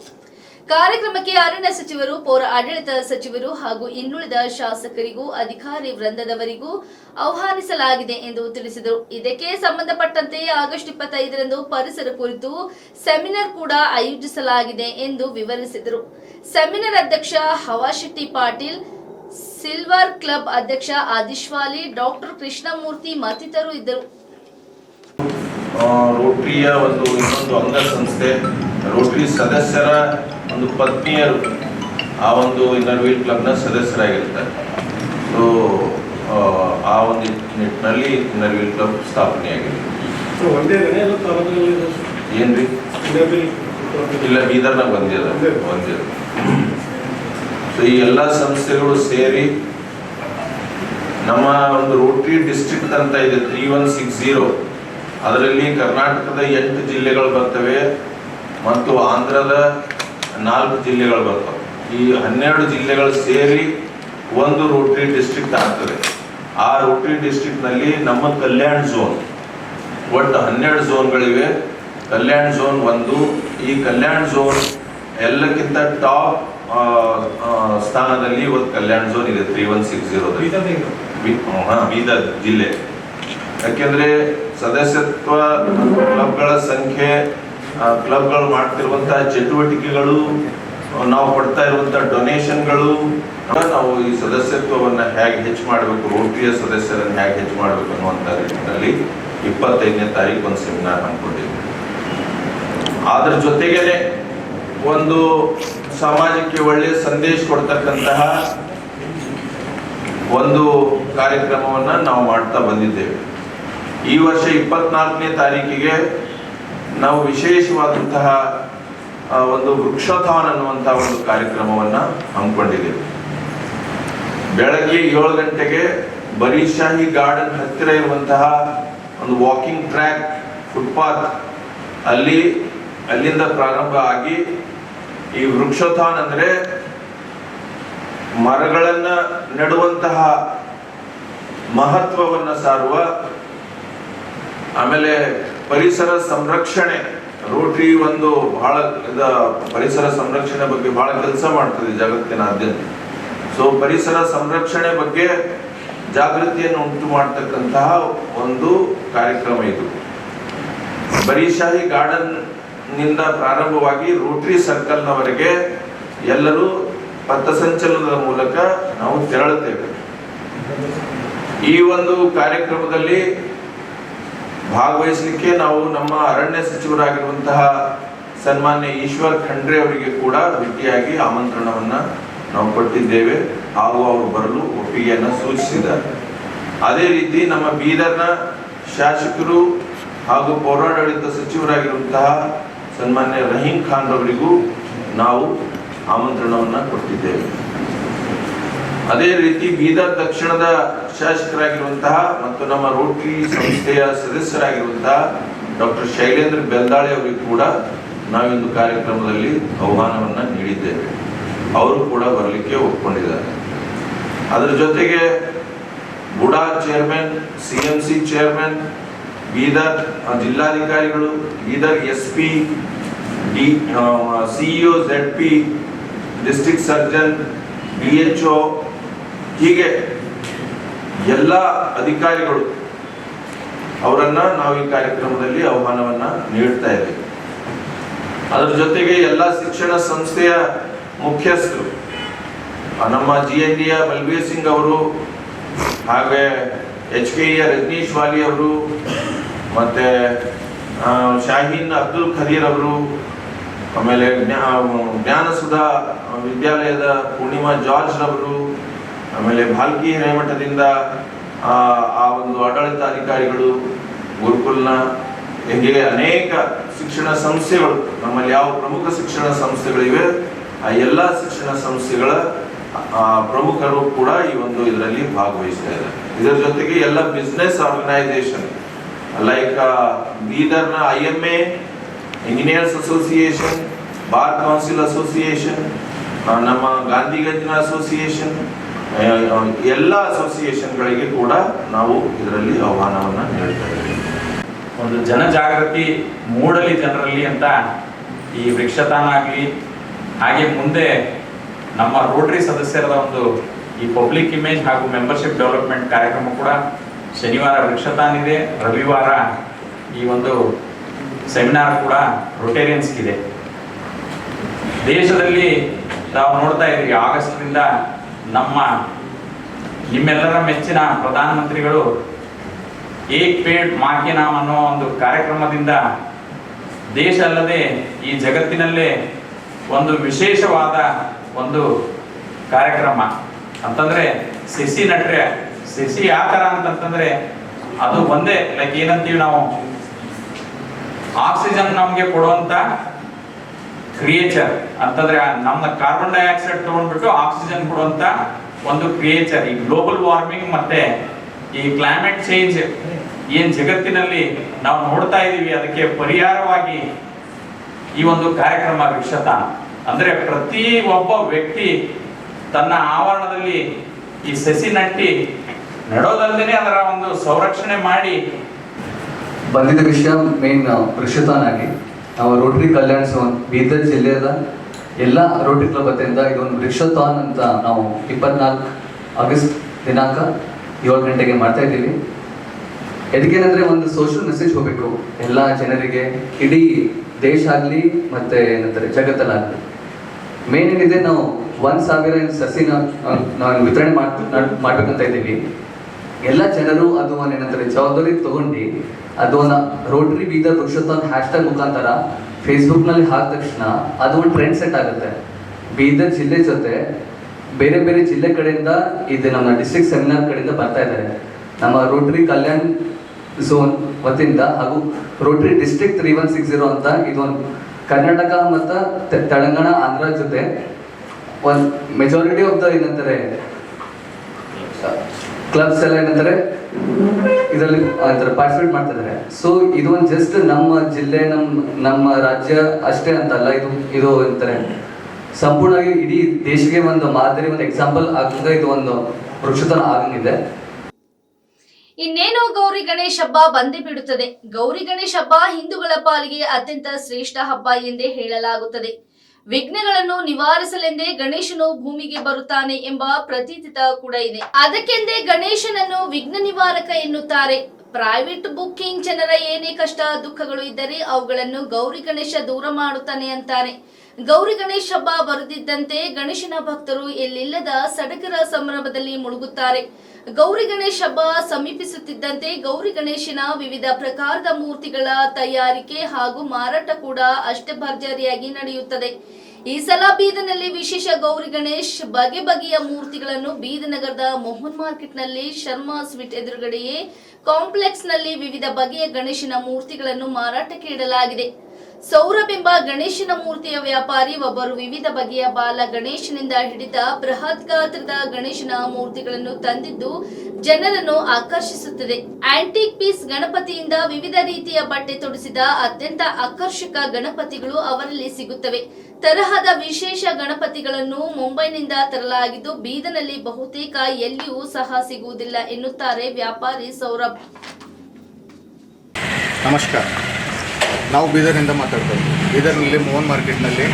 ಕಾರ್ಯಕ್ರಮಕ್ಕೆ ಅರಣ್ಯ ಸಚಿವರು, ಪೌರ ಆಡಳಿತ ಸಚಿವರು ಹಾಗೂ ಇನ್ನುಳಿದ ಶಾಸಕರಿಗೂ, ಅಧಿಕಾರಿ ವೃಂದದವರಿಗೂ ಆಹ್ವಾನಿಸಲಾಗಿದೆ ಎಂದು ತಿಳಿಸಿದರು. ಇದಕ್ಕೆ ಸಂಬಂಧಪಟ್ಟಂತೆ ಆಗಸ್ಟ್ ಇಪ್ಪತ್ತೈದರಂದು ಪರಿಸರ ಕುರಿತು ಸೆಮಿನಾರ್ ಕೂಡ ಆಯೋಜಿಸಲಾಗಿದೆ ಎಂದು ವಿವರಿಸಿದರು. ಸೆಮಿನಾರ್ ಅಧ್ಯಕ್ಷ ಹವಾಶೆಟ್ಟಿ ಪಾಟೀಲ್, ಸಿಲ್ವರ್ ಕ್ಲಬ್ ಅಧ್ಯಕ್ಷ ಆದಿಶ್ವಾಲಿ, ಡಾಕ್ಟರ್ ಕೃಷ್ಣಮೂರ್ತಿ ಮತ್ತಿತರರು ಇದ್ದರು. ರೋಟ್ರಿಯ ಒಂದು ಇನ್ನೊಂದು ಅಂಗಸಂಸ್ಥೆ. ರೋಟರಿ ಸದಸ್ಯರ ಒಂದು ಪತ್ನಿಯರು ಆ ಒಂದು ಇನ್ನರ್ ವೀಲ್ ಕ್ಲಬ್ನ ಸದಸ್ಯರಾಗಿರ್ತಾರೆ. ಸೊ ಆ ಒಂದು ನಿಟ್ಟಿನಲ್ಲಿ ಇನ್ನರ್ ವೀಲ್ ಕ್ಲಬ್ ಸ್ಥಾಪನೆಯಾಗಿದೆ. ಏನ್ರಿ? ಇಲ್ಲ ಬೀದರ್ನಾಗ ಬಂದಿದೆ ಬಂದಿದೆ ಸೊ ಈ ಎಲ್ಲ ಸಂಸ್ಥೆಗಳು ಸೇರಿ ನಮ್ಮ ಒಂದು ರೋಟರಿ ಡಿಸ್ಟ್ರಿಕ್ಟ್ ಅಂತ ಇದೆ ತ್ರೀ ಒನ್ ಸಿಕ್ಸ್ ಜೀರೋ ಅದರಲ್ಲಿ ಕರ್ನಾಟಕದ ಎಂಟು ಜಿಲ್ಲೆಗಳು ಬರ್ತವೆ. ಮತ್ತು ಆಂಧ್ರದ ನಾಲ್ಕು ಜಿಲ್ಲೆಗಳು ಬರ್ತವೆ. ಈ ಹನ್ನೆರಡು ಜಿಲ್ಲೆಗಳು ಸೇರಿ ಒಂದು ರೋಟರಿ ಡಿಸ್ಟ್ರಿಕ್ಟ್ ಆಗ್ತದೆ. ಆ ರೋಟರಿ ಡಿಸ್ಟ್ರಿಕ್ಟ್ನಲ್ಲಿ ನಮ್ಮ ಕಲ್ಯಾಣ ಝೋನ್ ಒಟ್ಟು ಹನ್ನೆರಡು ಝೋನ್ಗಳಿವೆ ಕಲ್ಯಾಣ ಝೋನ್ ಒಂದು ಈ ಕಲ್ಯಾಣ ಝೋನ್ ಎಲ್ಲಕ್ಕಿಂತ ಟಾಪ್ ಸ್ಥಾನದಲ್ಲಿ ಇವತ್ತು ಕಲ್ಯಾಣ ಝೋನ್ ಇದೆ ತ್ರೀ ಒನ್ ಸಿಕ್ಸ್ ಜೀರೋ ಹಾ ಬೀದರ್ ಜಿಲ್ಲೆ. ಯಾಕೆಂದ್ರೆ ಸದಸ್ಯತ್ವ ಕ್ಲಬ್ಗಳ ಸಂಖ್ಯೆ ಕ್ಲಬ್ಗಳು ಮಾಡ್ತಿರುವಂತಹ ಚಟುವಟಿಕೆಗಳು, ನಾವು ಕೊಡ್ತಾ ಇರುವಂತಹ ಡೊನೇಷನ್ಗಳು, ನಾವು ಈ ಸದಸ್ಯತ್ವವನ್ನ ಹೇಗೆ ಹೆಚ್ಚು ಮಾಡಬೇಕು ರೋಟರಿಯ ಸದಸ್ಯರನ್ನ ಹೇಗೆ ಹೆಚ್ಚು ಮಾಡಬೇಕು ಅನ್ನುವಂಥ ನಿಟ್ಟಿನಲ್ಲಿ ಇಪ್ಪತ್ತೈದನೇ ತಾರೀಕು ಒಂದು ಸೆಮಿನಾರ್ ಹಮ್ಮಿಕೊಂಡಿದ್ವಿ. ಅದ್ರ ಜೊತೆಗೇನೆ ಒಂದು ಸಮಾಜಕ್ಕೆ ಒಳ್ಳೆಯ ಸಂದೇಶ ಕೊಡ್ತಕ್ಕಂತಹ ಒಂದು ಕಾರ್ಯಕ್ರಮವನ್ನ ನಾವು ಮಾಡ್ತಾ ಬಂದಿದ್ದೇವೆ. ಈ ವರ್ಷ ಇಪ್ಪತ್ನಾಲ್ಕನೇ ತಾರೀಕಿಗೆ ನಾವು ವಿಶೇಷವಾದಂತಹ ಒಂದು ವೃಕ್ಷಥಾನ್ ಅನ್ನುವಂತಹ ಒಂದು ಕಾರ್ಯಕ್ರಮವನ್ನ ಹಮ್ಮಿಕೊಂಡಿದ್ದೇವೆ. ಬೆಳಗ್ಗೆ ಏಳು ಗಂಟೆಗೆ ಬರೀಶಾಹಿ ಗಾರ್ಡನ್ ಹತ್ತಿರ ಇರುವಂತಹ ಒಂದು ವಾಕಿಂಗ್ ಟ್ರ್ಯಾಕ್ ಫುಟ್ಪಾತ್ ಅಲ್ಲಿ, ಅಲ್ಲಿಂದ ಪ್ರಾರಂಭ ಆಗಿ ಈ ವೃಕ್ಷಥಾನ್ ಅಂದ್ರೆ ಮರಗಳನ್ನ ನೆಡುವಂತಹ ಮಹತ್ವವನ್ನ ಸಾರುವ, ಆಮೇಲೆ ಪರಿಸರ ಸಂರಕ್ಷಣೆ. ರೋಟರಿ ಒಂದು ಬಹಳ ಪರಿಸರ ಸಂರಕ್ಷಣೆ ಬಗ್ಗೆ ಬಹಳ ಕೆಲಸ ಮಾಡ್ತದೆ ಜಗತ್ತಿನಾದ್ಯಂತ. ಸೊ ಪರಿಸರ ಸಂರಕ್ಷಣೆ ಬಗ್ಗೆ ಜಾಗೃತಿಯನ್ನು ಉಂಟು ಮಾಡತಕ್ಕಂತಹ ಒಂದು ಕಾರ್ಯಕ್ರಮ ಇದು. ಬರೀಶಾಹಿ ಗಾರ್ಡನ್ನಿಂದ ಪ್ರಾರಂಭವಾಗಿ ರೋಟರಿ ಸರ್ಕಲ್ ನವರೆಗೆ ಎಲ್ಲರೂ ಪಥಸಂಚಲನದ ಮೂಲಕ ನಾವು ತೆರಳುತ್ತೇವೆ. ಈ ಒಂದು ಕಾರ್ಯಕ್ರಮದಲ್ಲಿ ಭಾಗವಹಿಸಲಿಕ್ಕೆ ನಾವು ನಮ್ಮ ಅರಣ್ಯ ಸಚಿವರಾಗಿರುವಂತಹ ಸನ್ಮಾನ್ಯ ಈಶ್ವರ್ ಖಂಡ್ರೆ ಅವರಿಗೆ ಕೂಡ ಭೇಟಿಯಾಗಿ ಆಮಂತ್ರಣವನ್ನ ನಾವು ಕೊಟ್ಟಿದ್ದೇವೆ. ಹಾಗೂ ಅವರು ಬರಲು ಒಪ್ಪಿಗೆಯನ್ನ ಸೂಚಿಸಿದ್ದಾರೆ. ಅದೇ ರೀತಿ ನಮ್ಮ ಬೀದರ್ನ ಶಾಸಕರು ಹಾಗೂ ಪೌರಾಡಳಿತ ಸಚಿವರಾಗಿರುವಂತಹ ಸನ್ಮಾನ್ಯ ರಹೀಂ ಖಾನ್ ಅವರಿಗೂ ನಾವು ಆಮಂತ್ರಣವನ್ನ ಕೊಟ್ಟಿದ್ದೇವೆ. ಅದೇ ರೀತಿ ಬೀದರ್ ದಕ್ಷಿಣದ ಶಾಸಕರಾಗಿರುವಂತಹ ಮತ್ತು ನಮ್ಮ ರೋಟರಿ ಸಂಸ್ಥೆಯ ಸದಸ್ಯರಾಗಿರುವಂತಹ ಡಾಕ್ಟರ್ ಶೈಲೇಂದ್ರ ಬೆಲ್ದಾಳೆ ಅವರಿಗೂ ಕೂಡ ನಾವಿಂದು ಕಾರ್ಯಕ್ರಮದಲ್ಲಿ ಆಹ್ವಾನವನ್ನು ನೀಡಿದ್ದೇವೆ. ಅವರು ಕೂಡ ಬರಲಿಕ್ಕೆ ಒಪ್ಕೊಂಡಿದ್ದಾರೆ. ಅದರ ಜೊತೆಗೆ BUDA chairman C M C chairman, Bidar ಜಿಲ್ಲಾಧಿಕಾರಿಗಳು, Bidar S P D CEO Z P district surgeon, D H ಹೀಗೆ ಎಲ್ಲ ಅಧಿಕಾರಿಗಳು ಅವರನ್ನ ನಾವು ಈ ಕಾರ್ಯಕ್ರಮದಲ್ಲಿ ಆಹ್ವಾನವನ್ನ ನೀಡ್ತಾ ಇದ್ದೇವೆ. ಅದರ ಜೊತೆಗೆ ಎಲ್ಲ ಶಿಕ್ಷಣ ಸಂಸ್ಥೆಯ ಮುಖ್ಯಸ್ಥರು ನಮ್ಮ ಜಿ ಎನ್ ಡಿಯ ಬಲ್ಬೀರ್ ಸಿಂಗ್ ಅವರು ಹಾಗೆ ಎಚ್ ಕೆ ಇಯ ರಜನೀಶ್ ವಾಲಿ ಅವರು, ಮತ್ತೆ ಶಾಹೀನ್ ಅಬ್ದುಲ್ ಖದೀರ್ ಅವರು, ಆಮೇಲೆ ಜ್ಞಾನ ಜ್ಞಾನಸುಧಾ ವಿದ್ಯಾಲಯದ ಪೂರ್ಣಿಮಾ ಜಾರ್ಜ್ ರವರು ಆಮೇಲೆ ಭಾಲ್ಕಿ ಹಿರೇಮಠದಿಂದ ಆ ಒಂದು ಆಡಳಿತಾಧಿಕಾರಿಗಳು ಗುರುಕುಲ್ನ ಹೀಗೆ ಅನೇಕ ಶಿಕ್ಷಣ ಸಂಸ್ಥೆಗಳು, ನಮ್ಮಲ್ಲಿ ಯಾವ ಪ್ರಮುಖ ಶಿಕ್ಷಣ ಸಂಸ್ಥೆಗಳಿವೆ, ಆ ಎಲ್ಲ ಶಿಕ್ಷಣ ಸಂಸ್ಥೆಗಳ ಪ್ರಮುಖರು ಕೂಡ ಈ ಒಂದು ಇದರಲ್ಲಿ ಭಾಗವಹಿಸ್ತಾ ಇದ್ದಾರೆ. ಇದರ ಜೊತೆಗೆ ಎಲ್ಲ business organisation like ಬೀದರ್ನ I M A engineers association bar council association ನಮ್ಮ ಗಾಂಧಿಗಂಜ್ನ ಅಸೋಸಿಯೇಷನ್ ಎಲ್ಲ ಅಸೋಸಿಯೇಷನ್ಗಳಿಗೆ ಕೂಡ ನಾವು ಇದರಲ್ಲಿ ಆಹ್ವಾನವನ್ನು ನೀಡ್ತಾ ಇದ್ದೀವಿ. ಒಂದು ಜನಜಾಗೃತಿ ಮೂಡಲಿ ಜನರಲ್ಲಿ ಅಂತ ಈ ವೃಕ್ಷತಾನ ಆಗಲಿ, ಹಾಗೆ ಮುಂದೆ ನಮ್ಮ ರೋಟರಿ ಸದಸ್ಯರದ ಒಂದು ಈ ಪಬ್ಲಿಕ್ ಇಮೇಜ್ ಹಾಗೂ ಮೆಂಬರ್ಶಿಪ್ ಡೆವಲಪ್ಮೆಂಟ್ ಕಾರ್ಯಕ್ರಮ ಕೂಡ ಶನಿವಾರ ವೃಕ್ಷತಾನ್ ಇದೆ, ರವಿವಾರ ಈ ಒಂದು ಸೆಮಿನಾರ್ ಕೂಡ ರೊಟೇರಿಯನ್ಸ್ಗಿದೆ ದೇಶದಲ್ಲಿ ನಾವು ನೋಡ್ತಾ ಇದ್ದೀವಿ ಆಗಸ್ಟ್ರಿಂದ ನಮ್ಮ ನಿಮ್ಮೆಲ್ಲರ ಮೆಚ್ಚಿನ ಪ್ರಧಾನಮಂತ್ರಿಗಳು ಏಕ್ ಪೇಡ್ ಮಾಕೆ ನಾಮ್ ಅನ್ನೋ ಒಂದು ಕಾರ್ಯಕ್ರಮದಿಂದ ದೇಶ ಅಲ್ಲದೆ ಈ ಜಗತ್ತಿನಲ್ಲೇ ಒಂದು ವಿಶೇಷವಾದ ಒಂದು ಕಾರ್ಯಕ್ರಮ. ಅಂತಂದ್ರೆ ಸಸಿ ನಟ್ರೆ, ಸಸಿ ಯಾವ ಥರ ಅಂತಂತಂದ್ರೆ ಅದು ಒಂದೇ ಲೈಕ್ ಏನಂತೀವಿ ನಾವು? ಆಕ್ಸಿಜನ್ ನಮಗೆ ಕೊಡುವಂತ ಕ್ರಿಯೇಚರ್ ಅಂತಂದ್ರೆ ನಮ್ಮ ಕಾರ್ಬನ್ ಡೈಆಕ್ಸೈಡ್ ತಗೊಂಡ್ಬಿಟ್ಟು ಆಕ್ಸಿಜನ್ ಕೊಡುವಂತ ಒಂದು ಕ್ರಿಯೇಚರ್ ಈ ಗ್ಲೋಬಲ್ ವಾರ್ಮಿಂಗ್ ಮತ್ತೆ ಈ ಕ್ಲೈಮೇಟ್ ಚೇಂಜ್ ಏನ್ ಜಗತ್ತಿನಲ್ಲಿ ನಾವು ನೋಡ್ತಾ ಇದೀವಿ, ಅದಕ್ಕೆ ಪರಿಹಾರವಾಗಿ ಈ ಒಂದು ಕಾರ್ಯಕ್ರಮ ವೃಕ್ಷತಾನ ಅಂದ್ರೆ ಪ್ರತಿ ಒಬ್ಬ ವ್ಯಕ್ತಿ ತನ್ನ ಆವರಣದಲ್ಲಿ ಈ ಸಸಿ ನಟ್ಟಿ ನೆಡೋದಲ್ಲದೆ ಅದರ ಒಂದು ಸಂರಕ್ಷಣೆ ಮಾಡಿ ಬಂದಿದ್ದ ವಿಷಯ ಮೇನ್ ವೃಕ್ಷತಾನಾಗಿ ನಾವು ರೋಟರಿ ಕಲ್ಯಾಣ ಬೀದರ್ ಜಿಲ್ಲೆಯ ಎಲ್ಲ ರೋಟರಿ ಕ್ಲಬ್ ವತಿಯಿಂದ ಇದೊಂದು ವೃಕ್ಷತಾನ್ ಅಂತ ನಾವು ಇಪ್ಪತ್ನಾಲ್ಕು ಆಗಸ್ಟ್ ದಿನಾಂಕ ಏಳು ಗಂಟೆಗೆ ಮಾಡ್ತಾ ಇದ್ದೀವಿ. ಎದಕ್ಕೇನಂದ್ರೆ ಒಂದು ಸೋಷಿಯಲ್ ಮೆಸೇಜ್ ಹೋಗ್ಬೇಕು. ಎಲ್ಲ ಜನರಿಗೆ ಇಡೀ ದೇಶ ಆಗಲಿ ಮತ್ತೆ ಏನಂತಾರೆ ಜಗತ್ತಲ್ಲಾಗಲಿ ಮೇನ್ ಏನಿದೆ ನಾವು ಒಂದ್ ಸಾವಿರ ಸಸಿನ ನಾವು ವಿತರಣೆ ಮಾಡ್ ಮಾಡ್- ಮಾಡ್ಬೇಕಂತ ಇದ್ದೀವಿ. ಎಲ್ಲ ಜನರು ಅದು ಏನಂತಾರೆ ಜವಾಬ್ದಾರಿ ತಗೊಂಡು ಅದು ಒಂದು ರೋಟರಿ ಬೀದರ್ ವೃಕ್ಷೋತ್ಸವ ಹ್ಯಾಶ್ ಟ್ಯಾಗ್ ಮುಖಾಂತರ ಫೇಸ್ಬುಕ್ನಲ್ಲಿ ಹಾಕಿದ ತಕ್ಷಣ ಅದು ಒಂದು ಟ್ರೆಂಡ್ ಸೆಟ್ ಆಗುತ್ತೆ. ಬೀದರ್ ಜಿಲ್ಲೆ ಜೊತೆ ಬೇರೆ ಬೇರೆ ಜಿಲ್ಲೆ ಕಡೆಯಿಂದ ಇದು ನಮ್ಮ ಡಿಸ್ಟ್ರಿಕ್ಟ್ ಸೆಮಿನಾರ್ ಕಡೆಯಿಂದ ಬರ್ತಾ ಇದ್ದಾರೆ. ನಮ್ಮ ರೋಟರಿ ಕಲ್ಯಾಣ್ ಝೋನ್ ವತಿಯಿಂದ ಹಾಗೂ rotary district three one six zero ಅಂತ ಇದೊಂದು ಕರ್ನಾಟಕ ಮತ್ತು ತೆಲಂಗಾಣ, ಆಂಧ್ರ ಜೊತೆ ಒಂದು ಮೆಜಾರಿಟಿ ಆಫ್ ದ ಏನಂತಾರೆ ಕ್ಲಬ್ಸ್ ಎಲ್ಲ ಏನಂತಾರೆ ಇದರಲ್ಲಿ ಅದರ ಪಾರ್ಟಿಸಿಪೇಟ್ ಮಾಡ್ತಿದ್ದಾರೆ. ಸೊ ಇದು ಒಂದು ಜಸ್ಟ್ ನಮ್ಮ ಜಿಲ್ಲೆ ನಮ್ಮ ನಮ್ಮ ರಾಜ್ಯ ಅಷ್ಟೇ ಅಂತಲ್ಲ, ಇದು ಇದು ಅಂತಾರೆ. ಸಂಪೂರ್ಣವಾಗಿ ಇಡೀ ದೇಶಕ್ಕೆ ಒಂದು ಮಾದರಿ, ಒಂದು ಎಕ್ಸಾಂಪಲ್ ಆಗಂಗ ಇದು ಒಂದು ವೃಕ್ಷತನ ಆಗಂಗಿದೆ. ಇನ್ನೇನು ಗೌರಿ ಗಣೇಶ್ ಹಬ್ಬ ಬಂದೇ ಬಿಡುತ್ತದೆ. ಗೌರಿ ಗಣೇಶ್ ಹಬ್ಬ ಹಿಂದೂಗಳ ಪಾಲಿಗೆ ಅತ್ಯಂತ ಶ್ರೇಷ್ಠ ಹಬ್ಬ ಎಂದೇ ಹೇಳಲಾಗುತ್ತದೆ. ವಿಘ್ನಗಳನ್ನು ನಿವಾರಿಸಲೆಂದೇ ಗಣೇಶನು ಭೂಮಿಗೆ ಬರುತ್ತಾನೆ ಎಂಬ ಪ್ರತೀತಿತ ಕೂಡ ಇದೆ. ಅದಕ್ಕೆಂದೇ ಗಣೇಶನನ್ನು ವಿಘ್ನ ನಿವಾರಕ ಎನ್ನುತ್ತಾರೆ. ಪ್ರೈವೇಟ್ ಬುಕ್ಕಿಂಗ್ ಜನರ ಏನೇ ಕಷ್ಟ, ದುಃಖಗಳು ಇದ್ದರೆ ಅವುಗಳನ್ನು ಗೌರಿ ಗಣೇಶ ದೂರ ಮಾಡುತ್ತಾನೆ ಅಂತಾರೆ. ಗೌರಿ ಗಣೇಶ ಹಬ್ಬ ಬರುತ್ತಿದ್ದಂತೆ ಗಣೇಶನ ಭಕ್ತರು ಎಲ್ಲಿಲ್ಲದ ಸಡಗರ ಸಂಭ್ರಮದಲ್ಲಿ ಮುಳುಗುತ್ತಾರೆ. ಗೌರಿ ಗಣೇಶ್ ಹಬ್ಬ ಸಮೀಪಿಸುತ್ತಿದ್ದಂತೆ ಗೌರಿ ಗಣೇಶನ ವಿವಿಧ ಪ್ರಕಾರದ ಮೂರ್ತಿಗಳ ತಯಾರಿಕೆ ಹಾಗೂ ಮಾರಾಟ ಕೂಡ ಅಷ್ಟೇ ಭರ್ಜರಿಯಾಗಿ ನಡೆಯುತ್ತದೆ. ಈ ಸಲ ಬೀದನಲ್ಲಿ ವಿಶೇಷ ಗೌರಿ ಗಣೇಶ್ ಬಗೆ ಬಗೆಯ ಮೂರ್ತಿಗಳನ್ನು ಬೀದನಗರದ ಮೋಹನ್ ಮಾರ್ಕೆಟ್ನಲ್ಲಿ ಶರ್ಮಾ ಸ್ವೀಟ್ ಎದುರುಗಡೆಯೇ ಕಾಂಪ್ಲೆಕ್ಸ್ನಲ್ಲಿ ವಿವಿಧ ಬಗೆಯ ಗಣೇಶನ ಮೂರ್ತಿಗಳನ್ನು ಮಾರಾಟಕ್ಕೆ ಇಡಲಾಗಿದೆ. ಸೌರಭೆಂಬ ಗಣೇಶನ ಮೂರ್ತಿಯ ವ್ಯಾಪಾರಿ ಒಬ್ಬರು ವಿವಿಧ ಬಗೆಯ ಬಾಲ ಗಣೇಶನಿಂದ ಹಿಡಿದ ಬೃಹತ್ ಗಾತ್ರದ ಗಣೇಶನ ಮೂರ್ತಿಗಳನ್ನು ತಂದಿದ್ದು ಜನರನ್ನು ಆಕರ್ಷಿಸುತ್ತದೆ. ಆಂಟಿಕ್ ಪೀಸ್ ಗಣಪತಿಯಿಂದ ವಿವಿಧ ರೀತಿಯ ಬಟ್ಟೆ ತೊಡಿಸಿದ ಅತ್ಯಂತ ಆಕರ್ಷಕ ಗಣಪತಿಗಳು ಅವರಲ್ಲಿ ಸಿಗುತ್ತವೆ. ತರಹದ ವಿಶೇಷ ಗಣಪತಿಗಳನ್ನು ಮುಂಬೈನಿಂದ ತರಲಾಗಿದ್ದು ಬೀದನಲ್ಲಿ ಬಹುತೇಕ ಎಲ್ಲಿಯೂ ಸಹ ಸಿಗುವುದಿಲ್ಲ ಎನ್ನುತ್ತಾರೆ ವ್ಯಾಪಾರಿ ಸೌರಭ್. ನಮಸ್ಕಾರ. ನಾವು ಬೀದರ್ನಿಂದ ಮಾತಾಡ್ತಾ ಇದ್ದೀವಿ ಬೀದರ್ನಲ್ಲಿ ಮೋಹನ್ ಮಾರ್ಕೆಟ್ನಲ್ಲಿ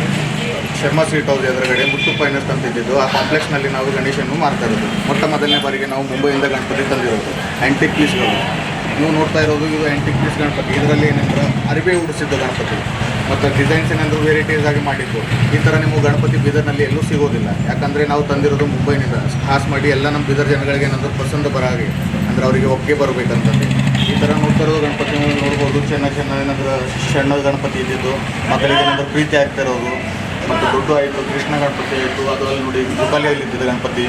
ಶರ್ಮಾ ಸ್ವೀಟ್ ಹೌಸ್ ಎದುರುಗಡೆ ಮುತ್ತು ಫೈನಾನ್ಸ್ ಇದ್ದಿದ್ದು, ಆ ಕಾಂಪ್ಲೆಕ್ಸ್ನಲ್ಲಿ ನಾವು ಗಣೇಶನ್ನು ಮಾರ್ತಾ ಇರೋದು. ಮೊಟ್ಟ ಮೊದಲನೇ ಬಾರಿಗೆ ನಾವು ಮುಂಬೈಯಿಂದ ಗಣಪತಿ ತಂದಿರೋದು ಆ್ಯಂಟಿಕ್ ಪೀಸ್ಗಳು ನೀವು ನೋಡ್ತಾ ಇರೋದು ಇದು ಆ್ಯಂಟಿಕ್ ಪೀಸ್ ಗಣಪತಿ. ಇದರಲ್ಲಿ ಏನಂದ್ರೆ ಅರಿವೆ ಉಡಿಸಿದ್ದು ಗಣಪತಿ. ಮತ್ತು ಡಿಸೈನ್ಸ್ ಏನಂದ್ರೆ ವೆರೈಟೀಸ್ ಆಗಿ ಮಾಡಿದ್ದು. ಈ ಥರ ನಿಮಗೆ ಗಣಪತಿ ಬೀದರ್ನಲ್ಲಿ ಎಲ್ಲೂ ಸಿಗೋದಿಲ್ಲ. ಯಾಕಂದರೆ ನಾವು ತಂದಿರೋದು ಮುಂಬೈನಿಂದ. ಖಾಸ್ ಮಾಡಿ ಎಲ್ಲ ನಮ್ಮ ಬೀದರ್ ಜನಗಳಿಗೆ ಏನಾದರೂ ಪಸಂದ ಬರಾಗಿ ಅಂದರೆ ಅವರಿಗೆ ಒಪ್ಪಿಗೆ ಬರಬೇಕಂತಂದು. ಈ ಥರ ನೋಡ್ತಾ ಇರೋದು ಗಣಪತಿ ನೋಡ್ಬೋದು, ಚೆನ್ನ ಚೆನ್ನಾಗಿ ಏನಾದರೂ ಸಣ್ಣ ಗಣಪತಿ ಇದ್ದಿದ್ದು, ಮಕ್ಕಳಿಗೆ ಏನಾದರೂ ಪ್ರೀತಿ ಆಗ್ತಾ ಇರೋದು, ಮತ್ತು ದೊಡ್ಡ ಆಯಿತು, ಕೃಷ್ಣ ಗಣಪತಿ ಆಯಿತು ಅದರಲ್ಲಿ ನೋಡಿ ದುಬಾಲಿಯಲ್ಲಿ ಇದ್ದಿದ್ದು ಗಣಪತಿ.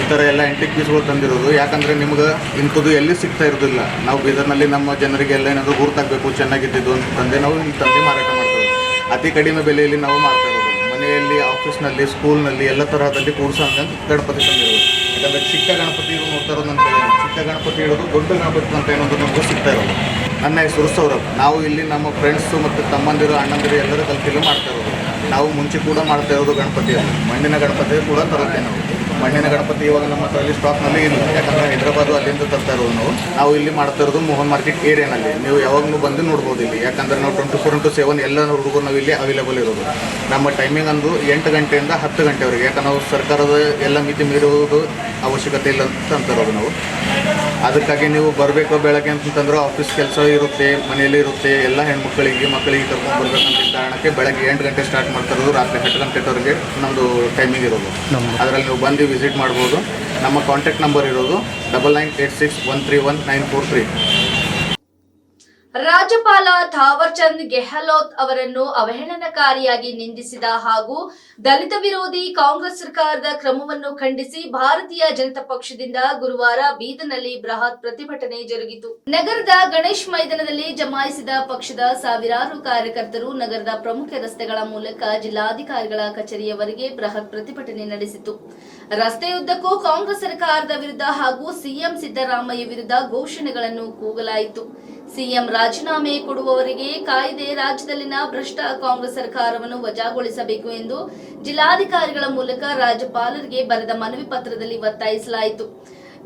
ಈ ಥರ ಎಲ್ಲ ಎಂಟಿಕ್ ಪೀಸ್ಗಳು ತಂದಿರೋದು. ಯಾಕಂದರೆ ನಿಮ್ಗೆ ಇಂಥದ್ದು ಎಲ್ಲಿ ಸಿಗ್ತಾ ಇರೋದಿಲ್ಲ. ನಾವು ಬೀದರ್ನಲ್ಲಿ ನಮ್ಮ ಜನರಿಗೆ ಎಲ್ಲ ಏನಾದರೂ ಗುರುತಾಗಬೇಕು, ಚೆನ್ನಾಗಿದ್ದಿದ್ದು ಅಂತ ತಂದೆ ನಾವು ಇಲ್ಲಿ ತಂದೆ ಮಾರಾಟ ಮಾಡ್ತೇವೆ. ಅತಿ ಕಡಿಮೆ ಬೆಲೆಯಲ್ಲಿ ನಾವು ಮಾಡ್ತಾ ಇರೋದು. ಮನೆಯಲ್ಲಿ ಆಫೀಸ್ನಲ್ಲಿ ಸ್ಕೂಲ್ನಲ್ಲಿ ಎಲ್ಲ ತರಹದಲ್ಲಿ ಅಂತ ಗಣಪತಿ ತಂದಿರೋದು. ಯಾಕಂದರೆ ಚಿಕ್ಕ ಗಣಪತಿ ನೋಡ್ತಾ ಇರೋದು ನನ್ನ ಚಿಕ್ಕ ಗಣಪತಿ ಇರೋದು ದೊಡ್ಡ ಗಣಪತಿ ಅಂತ ಏನೊಂದು ನಮಗೂ ಸಿಗ್ತಾ ಇರೋದು. ನನ್ನ ಹೆಸರು ಸೌರಭ್. ನಾವು ಇಲ್ಲಿ ನಮ್ಮ ಫ್ರೆಂಡ್ಸು ಮತ್ತು ತಮ್ಮಂದಿರು, ಅಣ್ಣಂದಿರು ಎಲ್ಲರೂ ಕಲ್ತಿಲ್ಲೂ ಮಾಡ್ತಾ ಇರೋದು. ನಾವು ಮುಂಚೆ ಕೂಡ ಮಾಡ್ತಾ ಇರೋದು ಗಣಪತಿಯನ್ನು. ಮಣ್ಣಿನ ಗಣಪತಿ ಕೂಡ ತರುತ್ತೆ ನಾವು. ಮಣ್ಣಿನ ಗಣಪತಿ ಇವಾಗ ನಮ್ಮ ಹತ್ರ ಸ್ಟಾಕ್ನಲ್ಲಿ ಇಲ್ಲ. ಯಾಕಂದ್ರೆ ಹೈದ್ರಾಬಾದು ಅಲ್ಲಿಂದ ತರ್ತಾ ಇರೋದು ನಾವು ನಾವು ಇಲ್ಲಿ ಮಾಡ್ತಾ ಇರೋದು ಮೋಹನ್ ಮಾರ್ಕೆಟ್ ಏರಿಯಾನಲ್ಲಿ ನೀವು ಯಾವಾಗಲೂ ಬಂದು ನೋಡ್ಬೋದು ಇಲ್ಲಿ. ಯಾಕಂದ್ರೆ ನಾವು ಟ್ವೆಂಟಿ ಫೋರ್ ಇಂಟು ಸೆವೆನ್ ಎಲ್ಲ ಹುಡುಗರು ನಾವು ಇಲ್ಲಿ ಅವೈಲೇಬಲ್ ಇರೋದು. ನಮ್ಮ ಟೈಮಿಂಗ್ ಅಂದು ಎಂಟು ಗಂಟೆಯಿಂದ ಹತ್ತು ಗಂಟೆವರೆಗೆ. ಯಾಕಂದ್ರೆ ನಾವು ಸರ್ಕಾರದ ಎಲ್ಲ ಮಿತಿ ಮೀರುವುದು ಅವಶ್ಯಕತೆ ಇಲ್ಲ ಅಂತ ಅಂತಿರೋದು ನಾವು. ಅದಕ್ಕಾಗಿ ನೀವು ಬರಬೇಕು ಬೆಳಗ್ಗೆ ಅಂತಂದ್ರೆ ಆಫೀಸ್ ಕೆಲಸ ಇರುತ್ತೆ ಮನೆಯಲ್ಲಿ ಇರುತ್ತೆ. ಎಲ್ಲ ಹೆಣ್ಮಕ್ಳಿಗೆ ಮಕ್ಕಳಿಗೆ ಕರ್ಕೊಂಡು ಬರ್ಬೇಕಂತ ಕಾರಣಕ್ಕೆ ಬೆಳಗ್ಗೆ ಎಂಟು ಗಂಟೆ ಸ್ಟಾರ್ಟ್ ಮಾಡ್ತಾ ಇರೋದು ರಾತ್ರಿ ಹತ್ತು ಗಂಟೆವರೆಗೆ ನಮ್ಮದು ಟೈಮಿಂಗ್ ಇರೋದು. ಅದರಲ್ಲಿ ನೀವು ಬಂದು ವಿಸಿಟ್ ಮಾಡ್ಬೋದು. ನಮ್ಮ ಕಾಂಟ್ಯಾಕ್ಟ್ ನಂಬರ್ ಇರೋದು double nine eight six one three one nine four three ರಾಜ್ಯಪಾಲ ಥಾವರ್ ಚಂದ್ ಗೆಹ್ಲೋತ್ ಅವರನ್ನು ಅವಹೇಳನಕಾರಿಯಾಗಿ ನಿಂದಿಸಿದ ಹಾಗೂ ದಲಿತ ವಿರೋಧಿ ಕಾಂಗ್ರೆಸ್ ಸರ್ಕಾರದ ಕ್ರಮವನ್ನು ಖಂಡಿಸಿ ಭಾರತೀಯ ಜನತಾ ಪಕ್ಷದಿಂದ ಗುರುವಾರ ಬೀದರ್ನಲ್ಲಿ ಬೃಹತ್ ಪ್ರತಿಭಟನೆ ಜರುಗಿತು. ನಗರದ ಗಣೇಶ್ ಮೈದಾನದಲ್ಲಿ ಜಮಾಯಿಸಿದ ಪಕ್ಷದ ಸಾವಿರಾರು ಕಾರ್ಯಕರ್ತರು ನಗರದ ಪ್ರಮುಖ ರಸ್ತೆಗಳ ಮೂಲಕ ಜಿಲ್ಲಾಧಿಕಾರಿಗಳ ಕಚೇರಿಯವರೆಗೆ ಬೃಹತ್ ಪ್ರತಿಭಟನೆ ನಡೆಸಿತು ರಸ್ತೆಯುದ್ದಕ್ಕೂ ಕಾಂಗ್ರೆಸ್ ಸರ್ಕಾರದ ವಿರುದ್ಧ ಹಾಗೂ ಸಿಎಂ ಸಿದ್ದರಾಮಯ್ಯ ವಿರುದ್ಧ ಘೋಷಣೆಗಳನ್ನು ಕೂಗಲಾಯಿತು. ಸಿಎಂ ರಾಜೀನಾಮೆ ಕೊಡುವವರಿಗೆ ಕಾಯ್ದೆ ರಾಜ್ಯದಲ್ಲಿನ ಭ್ರಷ್ಟ ಕಾಂಗ್ರೆಸ್ ಸರ್ಕಾರವನ್ನು ವಜಾಗೊಳಿಸಬೇಕು ಎಂದು ಜಿಲ್ಲಾಧಿಕಾರಿಗಳ ಮೂಲಕ ರಾಜ್ಯಪಾಲರಿಗೆ ಬರೆದ ಮನವಿ ಪತ್ರದಲ್ಲಿ ಒತ್ತಾಯಿಸಲಾಯಿತು.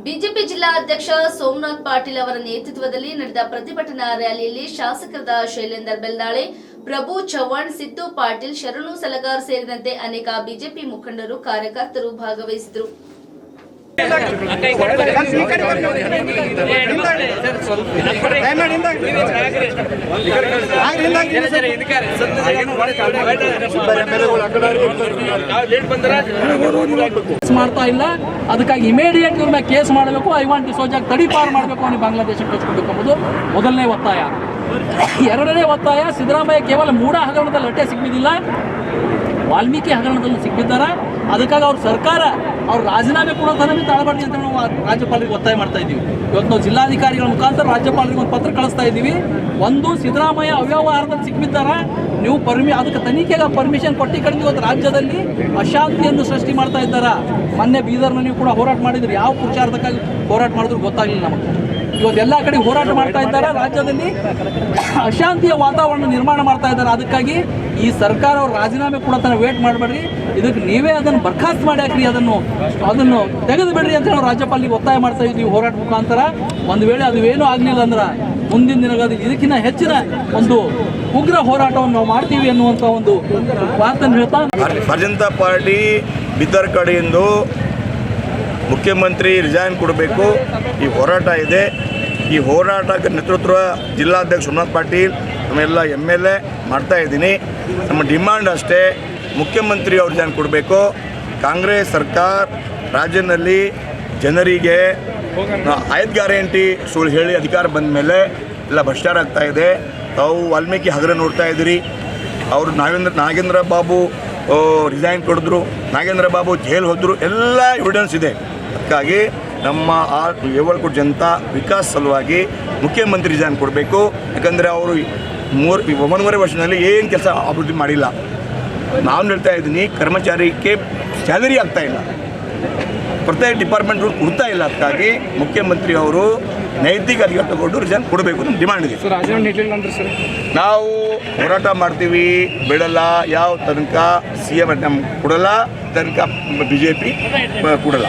ಬಿಜೆಪಿ ಜಿಲ್ಲಾ ಅಧ್ಯಕ್ಷ ಸೋಮನಾಥ್ ಪಾಟೀಲ್ ಅವರ ನೇತೃತ್ವದಲ್ಲಿ ನಡೆದ ಪ್ರತಿಭಟನಾ ರ್ಯಾಲಿಯಲ್ಲಿ ಶಾಸಕರಾದ ಶೈಲೇಂದರ್ ಬೆಲ್ದಾಳೆ ಪ್ರಭು ಚವ್ಹಾಣ್, ಸಿದ್ದು ಪಾಟೀಲ್, ಶರಣು ಸಲಗಾರ್ ಸೇರಿದಂತೆ ಅನೇಕ ಬಿಜೆಪಿ ಮುಖಂಡರು ಕಾರ್ಯಕರ್ತರು ಭಾಗವಹಿಸಿದರು ಮಾಡ್ತಾ ಇಲ್ಲ. ಅದಕ್ಕಾಗಿ ಇಮಿಡಿಯೇಟ್ ಇವ್ರ ಮೇಲೆ ಕೇಸ್ ಮಾಡಬೇಕು. ಐ ವಾಂಟ್ ಸೋಜಾಗಿ ತಡಿಪಾರು ಮಾಡಬೇಕು ಅವನಿಗೆ ಬಾಂಗ್ಲಾದೇಶಕ್ಕೆ ಕಳಿಸ್ಕೊಡ್ಬೇಕು ಎಂಬುದು ಮೊದಲನೇ ಒತ್ತಾಯ. ಎರಡನೇ ಒತ್ತಾಯ, ಸಿದ್ದರಾಮಯ್ಯ ಕೇವಲ ಮೂಡ ಹಗರಣದಲ್ಲಿ ಅಟ್ಟೆ ಸಿಕ್ಕಿದ್ದಿಲ್ಲ ವಾಲ್ಮೀಕಿ ಹಗರಣದಲ್ಲಿ ಸಿಕ್ಕಿದ್ದಾರೆ ಅದಕ್ಕಾಗಿ ಅವ್ರ ಸರ್ಕಾರ, ಅವ್ರ ರಾಜೀನಾಮೆ ಕೊಡೋ ತನಕ ತಾಳಬಾರ್ದು ಅಂತ ನಾವು ರಾಜ್ಯಪಾಲರಿಗೆ ಒತ್ತಾಯ ಮಾಡ್ತಾ ಇದ್ದೀವಿ. ಇವತ್ತು ನಾವು ಜಿಲ್ಲಾಧಿಕಾರಿಗಳ ಮುಖಾಂತರ ರಾಜ್ಯಪಾಲರಿಗೆ ಒಂದು ಪತ್ರ ಕಳಿಸ್ತಾ ಇದ್ದೀವಿ. ಒಂದು ಸಿದ್ದರಾಮಯ್ಯ ಅವ್ಯವಹಾರದಲ್ಲಿ ಸಿಕ್ಕಿದ್ದಾರ ನೀವು ಪರ್ಮಿ ಅದಕ್ಕೆ ತನಿಖೆಗೆ ಪರ್ಮಿಷನ್ ಕೊಟ್ಟು ಕಡಿಮೆ ಇವತ್ತು ರಾಜ್ಯದಲ್ಲಿ ಅಶಾಂತಿಯನ್ನು ಸೃಷ್ಟಿ ಮಾಡ್ತಾ ಇದ್ದಾರ? ಮೊನ್ನೆ ಬೀದರ್ನಲ್ಲಿ ಕೂಡ ಹೋರಾಟ ಮಾಡಿದ್ರು. ಯಾವ ಪುರುಷಾರ್ಥಕ್ಕಾಗಿ ಹೋರಾಟ ಮಾಡಿದ್ರು ಗೊತ್ತಾಗಲಿಲ್ಲ ನಮಗೆ. ಇವತ್ತು ಎಲ್ಲ ಕಡೆ ಹೋರಾಟ ಮಾಡ್ತಾ ಇದ್ದಾರೆ? ರಾಜ್ಯದಲ್ಲಿ ಅಶಾಂತಿಯ ವಾತಾವರಣ ನಿರ್ಮಾಣ ಮಾಡ್ತಾ ಇದ್ದಾರೆ? ಅದಕ್ಕಾಗಿ ಈ ಸರ್ಕಾರ ಅವ್ರ ರಾಜೀನಾಮೆ ಕೂಡ ವೇಟ್ ಮಾಡಬೇಡ್ರಿ. ಇದಕ್ಕೆ ನೀವೇ ಅದನ್ನು ಬರ್ಖಾಸ್ತ್ ಮಾಡಿ ಹಾಕ್ರಿ, ಅದನ್ನು ಅದನ್ನು ತೆಗೆದು ಬಿಡ್ರಿ ಅಂತ ನಾವು ರಾಜ್ಯಪಾಲಿಗೆ ಒತ್ತಾಯ ಮಾಡ್ತಾ ಇದ್ದೀವಿ ಹೋರಾಟ ಮುಖಾಂತರ. ಒಂದು ವೇಳೆ ಅದು ಏನೂ ಆಗಲಿಲ್ಲ ಅಂದ್ರೆ ಮುಂದಿನ ದಿನಗಳಲ್ಲಿ ಇದಕ್ಕಿಂತ ಹೆಚ್ಚಿನ ಒಂದು ಉಗ್ರ ಹೋರಾಟವನ್ನು ನಾವು ಮಾಡ್ತೀವಿ ಅನ್ನುವಂಥ ಒಂದು ಮಾತನ್ನು ಹೇಳ್ತಾ ಜನತಾ ಪಾರ್ಟಿ ಬಿದ್ದರ್ ಕಡೆಯಿಂದ ಮುಖ್ಯಮಂತ್ರಿ ರಿಸೈನ್ ಕೊಡಬೇಕು. ಈ ಹೋರಾಟ ಇದೆ. ಈ ಹೋರಾಟಕ್ಕೆ ನೇತೃತ್ವ ಜಿಲ್ಲಾಧ್ಯಕ್ಷ ಸುಮನಾಥ್ ಪಾಟೀಲ್, ನಮ್ಮೆಲ್ಲ ಎಂ ಎಲ್ ಎ ಮಾಡ್ತಾ ಇದ್ದೀನಿ. ನಮ್ಮ ಡಿಮಾಂಡ್ ಅಷ್ಟೇ. ಮುಖ್ಯಮಂತ್ರಿ ಅವ್ರ ಜನ ಕೊಡಬೇಕು. ಕಾಂಗ್ರೆಸ್ ಸರ್ಕಾರ ರಾಜ್ಯದಲ್ಲಿ ಜನರಿಗೆ ಐದು ಗ್ಯಾರಂಟಿ ಸುಳ್ಳು ಹೇಳಿ ಅಧಿಕಾರ ಬಂದ ಮೇಲೆ ಎಲ್ಲ ಭ್ರಷ್ಟಾಚಾರ ಆಗ್ತಾ ಇದೆ. ತಾವು ವಾಲ್ಮೀಕಿ ಹಗರ ನೋಡ್ತಾ ಇದ್ದೀರಿ. ಅವರು ನಾಗೇಂದ್ರ ನಾಗೇಂದ್ರ ಬಾಬು ರಿಸೈನ್ ಕೊಡಿದ್ರು. ನಾಗೇಂದ್ರ ಬಾಬು ಜೈಲ್ ಹೋದರು. ಎಲ್ಲ ಎವಿಡೆನ್ಸ್ ಇದೆ. ಅದಕ್ಕಾಗಿ ನಮ್ಮ ಆ ಏವಳ್ಕೋಟ್ ಜನತಾ ವಿಕಾಸ ಸಲುವಾಗಿ ಮುಖ್ಯಮಂತ್ರಿ ರಿಸೈನ್ ಕೊಡಬೇಕು. ಯಾಕಂದರೆ ಅವರು ಮೂರು ಒಂಬತ್ತುವರೆ ವರ್ಷದಲ್ಲಿ ಏನು ಕೆಲಸ ಅಭಿವೃದ್ಧಿ ಮಾಡಿಲ್ಲ. ನಾನು ಹೇಳ್ತಾ ಇದ್ದೀನಿ ಕರ್ಮಚಾರಿಗೆ ಸ್ಯಾಲರಿ ಆಗ್ತಾ ಇಲ್ಲ. ಪ್ರತ್ಯೇಕ ಡಿಪಾರ್ಟ್ಮೆಂಟ್ಗಳು ಕೊಡ್ತಾ ಇಲ್ಲ ಅದಕ್ಕಾಗಿ ಮುಖ್ಯಮಂತ್ರಿ ಅವರು ನೈತಿಕ ಅಧಿಕಾರ ತಗೊಂಡು ರಿಸನ್ ಕೊಡಬೇಕು ಅಂತ ಡಿಮಾಂಡ್ ಇದೆ. ನಾವು ಹೋರಾಟ ಮಾಡ್ತೀವಿ ಬಿಡಲ್ಲ ಯಾವ ತನಕ ಸಿ ಎಂ ನಮ್ಗೆ ಕೊಡಲ್ಲ ತನಕ ಬಿಜೆಪಿ ಕೊಡಲ್ಲ.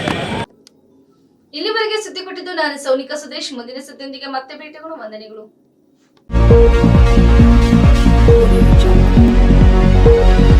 ಇಲ್ಲಿವರೆಗೆ ಸುದ್ದಿ ಕೊಟ್ಟಿದ್ದು ನಾನು ಸೌನಿಕಾ ಸುದೇಶ್. ಮುಂದಿನ ಸುದ್ದಿಯೊಂದಿಗೆ ಮತ್ತೆ ಭೇಟಿಗಳು ವಂದನೆಗಳು. Thank you.